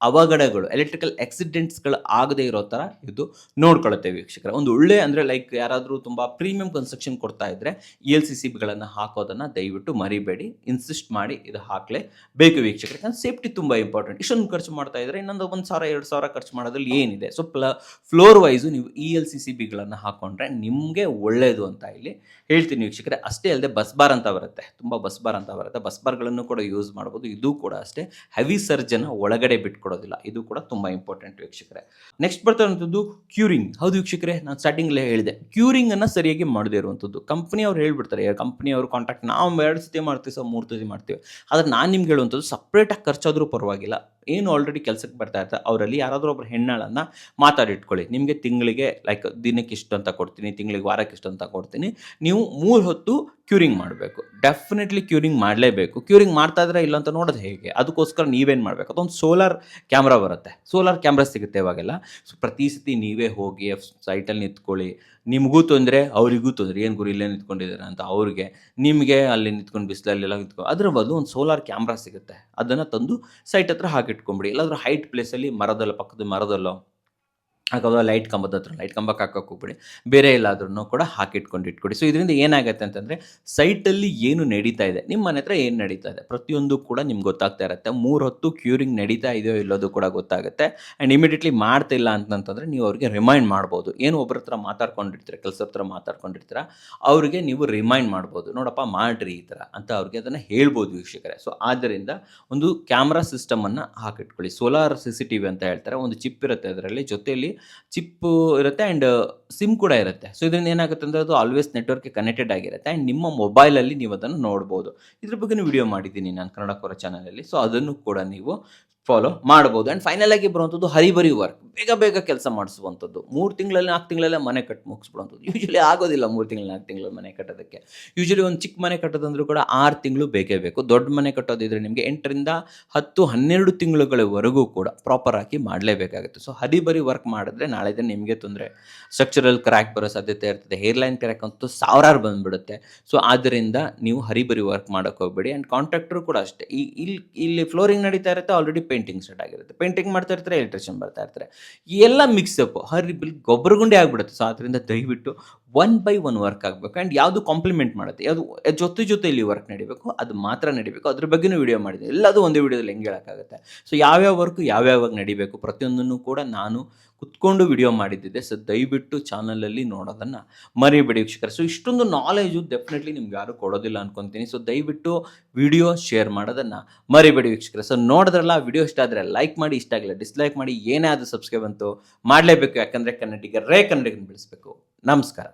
ಅವಘಡಗಳು ಎಲೆಕ್ಟ್ರಿಕಲ್ ಆಕ್ಸಿಡೆಂಟ್ಸ್ಗಳು ಆಗದೇ ಇರೋ ಥರ ಇದು ನೋಡ್ಕೊಳುತ್ತೆ ವೀಕ್ಷಕರ. ಒಂದು ಒಳ್ಳೆ ಅಂದರೆ ಲೈಕ್ ಯಾರಾದರೂ ತುಂಬ ಪ್ರೀಮಿಯಂ ಕನ್ಸ್ಟ್ರಕ್ಷನ್ ಕೊಡ್ತಾ ಇದ್ದರೆ ಇ ಎಲ್ ಸಿ ಸಿಬ್ಗಳನ್ನು ಹಾಕೋದನ್ನು ದಯವಿಟ್ಟು ಮರಿಬೇಡಿ. ಇನ್ಸಿಸ್ಟ್ ಮಾಡಿ ಇದು ಹಾಕಲೇ ಬೇಕು ವೀಕ್ಷಕರ. ಯಾಕಂದ್ರೆ ಸೇಫ್ಟಿ ತುಂಬ ಇಂಪಾರ್ಟೆಂಟ್ ಇಷ್ಟೊಂದು ಖರ್ಚು ಮಾಡ್ತಾ ಇದ್ದರೆ ಇನ್ನೊಂದು ಒಂದು ಸಾವಿರ, ಎರಡು ಸಾವಿರ ಖರ್ಚು ಮಾಡೋದ್ರಲ್ಲಿ ಏನಿದೆ. ಸೊ ಪ್ಲ ಫ್ಲೋರ್ ವೈಸು ನೀವು ಇ ಎಲ್ ಸಿ ಸಿ ಬಿಗಳನ್ನು ಹಾಕೊಂಡ್ರೆ ನಿಮಗೆ ಒಳ್ಳೆಯದು ಅಂತ ಇಲ್ಲಿ ಹೇಳ್ತೀನಿ ವೀಕ್ಷಕರೇ. ಅಷ್ಟೇ ಅಲ್ಲದೆ ಬಸ್ ಬಾರ್ ಅಂತ ಬರುತ್ತೆ. ತುಂಬ ಬಸ್ ಬಾರ್ ಅಂತ ಬರುತ್ತೆ. ಬಸ್ ಬಾರ್ಗಳನ್ನು ಕೂಡ ಯೂಸ್ ಮಾಡ್ಬೋದು. ಇದು ಕೂಡ ಅಷ್ಟೇ ಹೆವಿ ಸರ್ಜನ ಒಳಗಡೆ ಬಿಟ್ಕೊಡೋದಿಲ್ಲ ಇದು ಕೂಡ ತುಂಬ ಇಂಪಾರ್ಟೆಂಟ್ ವೀಕ್ಷಕರೇ. ನೆಕ್ಸ್ಟ್ ಬರ್ತಾರಂಥದ್ದು ಕ್ಯೂರಿಂಗ್ ಹೌದು ವೀಕ್ಷಕರೇ, ನಾನು ಸ್ಟಾರ್ಟಿಂಗ್ಲೇ ಹೇಳಿದೆ. ಕ್ಯೂರಿಂಗನ್ನು ಸರಿಯಾಗಿ ಮಾಡದೇ ಇರುವಂಥದ್ದು. ಕಂಪ್ನಿ ಅವ್ರು ಹೇಳ್ಬಿಡ್ತಾರೆ ಕಂಪ್ನಿ ಅವರು ಕಾಂಟ್ಯಾಕ್ಟ್ ನಾವು ಎರಡು ಸತಿ ಮಾಡ್ತೀವಿ ಸರ್, ಮೂರು ಸತಿ ಮಾಡ್ತೀವಿ. ಆದರೆ ನಾನು ನಿಮ್ಗೆ ಹೇಳುವಂಥದ್ದು ಸಪ್ರೇಟಾಗಿ ಖರ್ಚಾದರೂ ಪರವಾಗಿಲ್ಲ. ಏನು ಆಲ್ರೆಡಿ ಕೆಲಸಕ್ಕೆ ಬರ್ತಾ ಇರ್ತಾರೆ ಅವರಲ್ಲಿ ಯಾರಾದರೂ ಒಬ್ಬರು ಹೆಣ್ಣಾಳನ್ನು ಮಾತಾಡಿಟ್ಕೊಳ್ಳಿ. ನಿಮಗೆ ತಿಂಗಳಿಗೆ ಲೈಕ್ ದಿನಕ್ಕೆ ಇಷ್ಟು ಅಂತ ಕೊಡ್ತೀನಿ, ತಿಂಗಳಿಗೆ ವಾರಕ್ಕೆ ಇಷ್ಟು ಅಂತ ಕೊಡ್ತೀನಿ. ನೀವು ಮೂರು ಹೊತ್ತು ಕ್ಯೂರಿಂಗ್ ಮಾಡಬೇಕು. ಡೆಫಿನೆಟ್ಲಿ ಕ್ಯೂರಿಂಗ್ ಮಾಡಲೇಬೇಕು. ಕ್ಯೂರಿಂಗ್ ಮಾಡ್ತಾ ಇದ್ರೆ ಇಲ್ಲ ಅಂತ ನೋಡೋದು ಹೇಗೆ? ಅದಕ್ಕೋಸ್ಕರ ನೀವೇನು ಮಾಡಬೇಕು? ಅದೊಂದು ಸೋಲಾರ್ ಕ್ಯಾಮ್ರಾ ಬರುತ್ತೆ. ಸೋಲಾರ್ ಕ್ಯಾಮ್ರಾ ಸಿಗುತ್ತೆ ಇವಾಗೆಲ್ಲ. ಸೊ ಪ್ರತಿ ಸತಿ ನೀವೇ ಹೋಗಿ ಸೈಟಲ್ಲಿ ನಿಂತ್ಕೊಳ್ಳಿ. ನಿಮಗೂ ತೊಂದರೆ, ಅವರಿಗೂ ತೊಂದರೆ. ಏನು ಗುರು ಇಲ್ಲೇ ನಿಂತ್ಕೊಂಡಿದ್ದಾರೆ ಅಂತ ಅವ್ರಿಗೆ. ನಿಮಗೆ ಅಲ್ಲಿ ನಿಂತ್ಕೊಂಡು ಬಿಸಿಲಲ್ಲೆಲ್ಲ ನಿಂತ್ಕೊಂಡು ಅದರ ಬದಲು ಒಂದು ಸೋಲಾರ್ ಕ್ಯಾಮ್ರಾ ಸಿಗುತ್ತೆ. ಅದನ್ನು ತಂದು ಸೈಟ್ ಹತ್ರ ಹಾಕಿಟ್ಕೊಂಬಿಡಿ. ಎಲ್ಲಾದರೂ ಹೈಟ್ ಪ್ಲೇಸಲ್ಲಿ ಮರದಲ್ಲ, ಪಕ್ಕದ ಮರದಲ್ಲೋ ಹಾಕೋದು ಲೈಟ್ ಕಂಬದ ಹತ್ರ ಲೈಟ್ ಕಂಬಕ್ಕೆ ಹಾಕೋಕೆ ಹೋಗ್ಬಿಡಿ. ಬೇರೆ ಎಲ್ಲಾದ್ರೂ ಕೂಡ ಹಾಕಿಟ್ಕೊಂಡು ಇಟ್ಕೊಡಿ ಸೊ ಇದರಿಂದ ಏನಾಗುತ್ತೆ ಅಂತಂದರೆ ಸೈಟಲ್ಲಿ ಏನು ನಡೀತಾ ಇದೆ, ನಿಮ್ಮ ಮನೆ ಹತ್ರ ಏನು ನಡೀತಾ ಇದೆ, ಪ್ರತಿಯೊಂದು ಕೂಡ ನಿಮ್ಗೆ ಗೊತ್ತಾಗ್ತಾ ಇರುತ್ತೆ. ಮೂರು ಹೊತ್ತು ಕ್ಯೂರಿಂಗ್ ನಡೀತಾ ಇದೆಯೋ ಇಲ್ಲೋದು ಕೂಡ ಗೊತ್ತಾಗುತ್ತೆ. ಆ್ಯಂಡ್ ಇಮಿಡಿಯೇಟ್ಲಿ ಮಾಡ್ತಿಲ್ಲ ಅಂತಂತಂದರೆ ನೀವು ಅವ್ರಿಗೆ ರಿಮೈಂಡ್ ಮಾಡ್ಬೋದು. ಏನು ಒಬ್ಬರ ಹತ್ರ ಮಾತಾಡ್ಕೊಂಡಿರ್ತೀರ ಕೆಲಸ ಹತ್ರ ಮಾತಾಡ್ಕೊಂಡಿರ್ತೀರ, ಅವರಿಗೆ ನೀವು ರಿಮೈಂಡ್ ಮಾಡ್ಬೋದು. ನೋಡಪ್ಪ, ಮಾಡ್ರಿ ಈ ಥರ ಅಂತ ಅವ್ರಿಗೆ ಅದನ್ನು ಹೇಳ್ಬೋದು ವೀಕ್ಷಕರೇ. ಸೊ ಆದ್ದರಿಂದ ಒಂದು ಕ್ಯಾಮ್ರಾ ಸಿಸ್ಟಮನ್ನು ಹಾಕಿಟ್ಕೊಳ್ಳಿ. Solar C C T V ಅಂತ ಹೇಳ್ತಾರೆ. ಒಂದು ಚಿಪ್ ಇರುತ್ತೆ ಅದರಲ್ಲಿ. ಜೊತೆಯಲ್ಲಿ ಚಿಪ್ಪು ಇರುತ್ತೆ ಆ್ಯಂಡ್ ಸಿಮ್ ಕೂಡ ಇರುತ್ತೆ. ಸೊ ಇದರಿಂದ ಏನಾಗುತ್ತೆ ಅಂದರೆ ಅದು ಆಲ್ವೇಸ್ ನೆಟ್ವರ್ಕ್ಗೆ ಕನೆಕ್ಟೆಡ್ ಆಗಿರುತ್ತೆ ಆ್ಯಂಡ್ ನಿಮ್ಮ ಮೊಬೈಲಲ್ಲಿ ನೀವು ಅದನ್ನು ನೋಡ್ಬೋದು. ಇದ್ರ ಬಗ್ಗೆ ವಿಡಿಯೋ ಮಾಡಿದ್ದೀನಿ ನಾನು ಕನ್ನಡ ಕೊರ ಚಾನಲಲ್ಲಿ ಸೊ ಅದನ್ನು ಕೂಡ ನೀವು ಫಾಲೋ ಮಾಡ್ಬೋದು. ಆ್ಯಂಡ್ ಫೈನಲ್ ಆಗಿ ಬರುವಂಥದ್ದು ಹರಿಬರಿ ವರ್ಕ್ ಬೇಗ ಬೇಗ ಕೆಲಸ ಮಾಡಿಸುವಂಥದ್ದು. ಮೂರು ತಿಂಗಳಲ್ಲಿ, ನಾಲ್ಕು ತಿಂಗಳಲ್ಲೇ ಮನೆ ಕಟ್ಟಿ ಮುಗಿಸ್ಬಿಡುವಂಥದ್ದು. ಯೂಶಲಿ ಆಗೋದಿಲ್ಲ ಮೂರು ತಿಂಗಳು, ನಾಲ್ಕು ತಿಂಗಳು ಮನೆ ಕಟ್ಟೋದಕ್ಕೆ. ಯೂಶಲಿ ಒಂದು ಚಿಕ್ಕ ಮನೆ ಕಟ್ಟೋದಂದ್ರೂ ಕೂಡ ಆರು ತಿಂಗಳು ಬೇಕೇ ಬೇಕು. ದೊಡ್ಡ ಮನೆ ಕಟ್ಟೋದಿದ್ರೆ ನಿಮಗೆ ಎಂಟರಿಂದ ಹತ್ತು, ಹನ್ನೆರಡು ತಿಂಗಳುಗಳವರೆಗೂ ಕೂಡ ಪ್ರಾಪರ್ ಆಗಿ ಮಾಡಲೇಬೇಕಾಗುತ್ತೆ. ಸೊ ಹರಿಬರಿ ವರ್ಕ್ ಮಾಡಿದ್ರೆ ನಾಳೆ ದಿನ ನಿಮಗೆ ತೊಂದರೆ. ಸ್ಟ್ರಕ್ಚರಲ್ ಕ್ರ್ಯಾಕ್ ಬರೋ ಸಾಧ್ಯತೆ ಇರ್ತದೆ. ಹೇರ್ಲೈನ್ ಕ್ರ್ಯಾಕ್ ಅಂತೂ ಸಾವಿರಾರು ಬಂದುಬಿಡುತ್ತೆ. ಸೊ ಆದ್ದರಿಂದ ನೀವು ಹರಿಬರಿ ವರ್ಕ್ ಮಾಡೋಕ್ಕೆ ಹೋಗಬೇಡಿ. ಆ್ಯಂಡ್ ಕಾಂಟ್ರಾಕ್ಟರು ಕೂಡ ಅಷ್ಟೇ. ಈ, ಇಲ್ಲಿ ಇಲ್ಲಿ ಫ್ಲೋರಿಂಗ್ ನಡೀತಾ ಇರುತ್ತೆ. ಆಲ್ರೆಡಿ ಪೇಂಟಿಂಗ್ ಸ್ಟಾರ್ಟ್ ಆಗಿರುತ್ತೆ. ಪೇಂಟಿಂಗ್ ಮಾಡ್ತಾ ಇರ್ತಾರೆ ಎಲೆಕ್ಟ್ರಿಷಿಯನ್ ಬರ್ತಾ ಇರ್ತಾರೆ. ಎಲ್ಲ ಮಿಕ್ಸಪ್ ಹರಿಬಿಲ್ ಗೊಬ್ಬರ ಗುಂಡಿ ಆಗಿಬಿಡುತ್ತೆ. ಸೊ ಅದರಿಂದ ದಯವಿಟ್ಟು ಒನ್ ಬೈ ಒನ್ ವರ್ಕ್ ಆಗಬೇಕು. ಆ್ಯಂಡ್ ಯಾವುದು ಕಾಂಪ್ಲಿಮೆಂಟ್ ಮಾಡುತ್ತೆ? ಯಾವುದು ಜೊತೆ ಜೊತೆಯಲ್ಲಿ ವರ್ಕ್ ನಡಿಬೇಕು, ಅದು ಮಾತ್ರ ನಡಿಬೇಕು. ಅದ್ರ ಬಗ್ಗೆನೂ ವಿಡಿಯೋ ಮಾಡಿದೆ ಎಲ್ಲದೂ ಒಂದೇ ವಿಡಿಯೋದಲ್ಲಿ ಹೆಂಗೆ ಹೇಳೋಕ್ಕಾಗುತ್ತೆ? ಸೊ ಯಾವ್ಯಾವ ವರ್ಕು ಯಾವ್ಯಾವಾಗ ನಡಿಬೇಕು? ಪ್ರತಿಯೊಂದನ್ನು ಕೂಡ ನಾನು ಕುತ್ಕೊಂಡು ವಿಡಿಯೋ ಮಾಡಿದ್ದಿದ್ದೆ. ಸೊ ದಯವಿಟ್ಟು ಚಾನಲಲ್ಲಿ ನೋಡೋದನ್ನು ಮರಿಬೇಡಿ ವೀಕ್ಷಕರ. ಸೊ ಇಷ್ಟೊಂದು ನಾಲೆಜು ಡೆಫಿನೆಟ್ಲಿ ನಿಮ್ಗೆ ಯಾರು ಕೊಡೋದಿಲ್ಲ ಅನ್ಕೊತೀನಿ. ಸೊ ದಯವಿಟ್ಟು ವಿಡಿಯೋ ಶೇರ್ ಮಾಡೋದನ್ನು ಮರಿಬೇಡಿ ವೀಕ್ಷಕರ. ಸೊ ನೋಡಿದ್ರಲ್ಲ ವಿಡಿಯೋ ಇಷ್ಟ ಆದರೆ ಲೈಕ್ ಮಾಡಿ, ಇಷ್ಟ ಆಗಿಲ್ಲ ಡಿಸ್ಲೈಕ್ ಮಾಡಿ, ಏನೇ ಆದರೂ ಸಬ್ಸ್ಕ್ರೈಬ್ ಅಂತೂ ಮಾಡಲೇಬೇಕು. ಯಾಕಂದರೆ ಕನ್ನಡಿಗರೇ ಕನ್ನಡಿಗನ ಬೆಳೆಸಬೇಕು. ನಮಸ್ಕಾರ.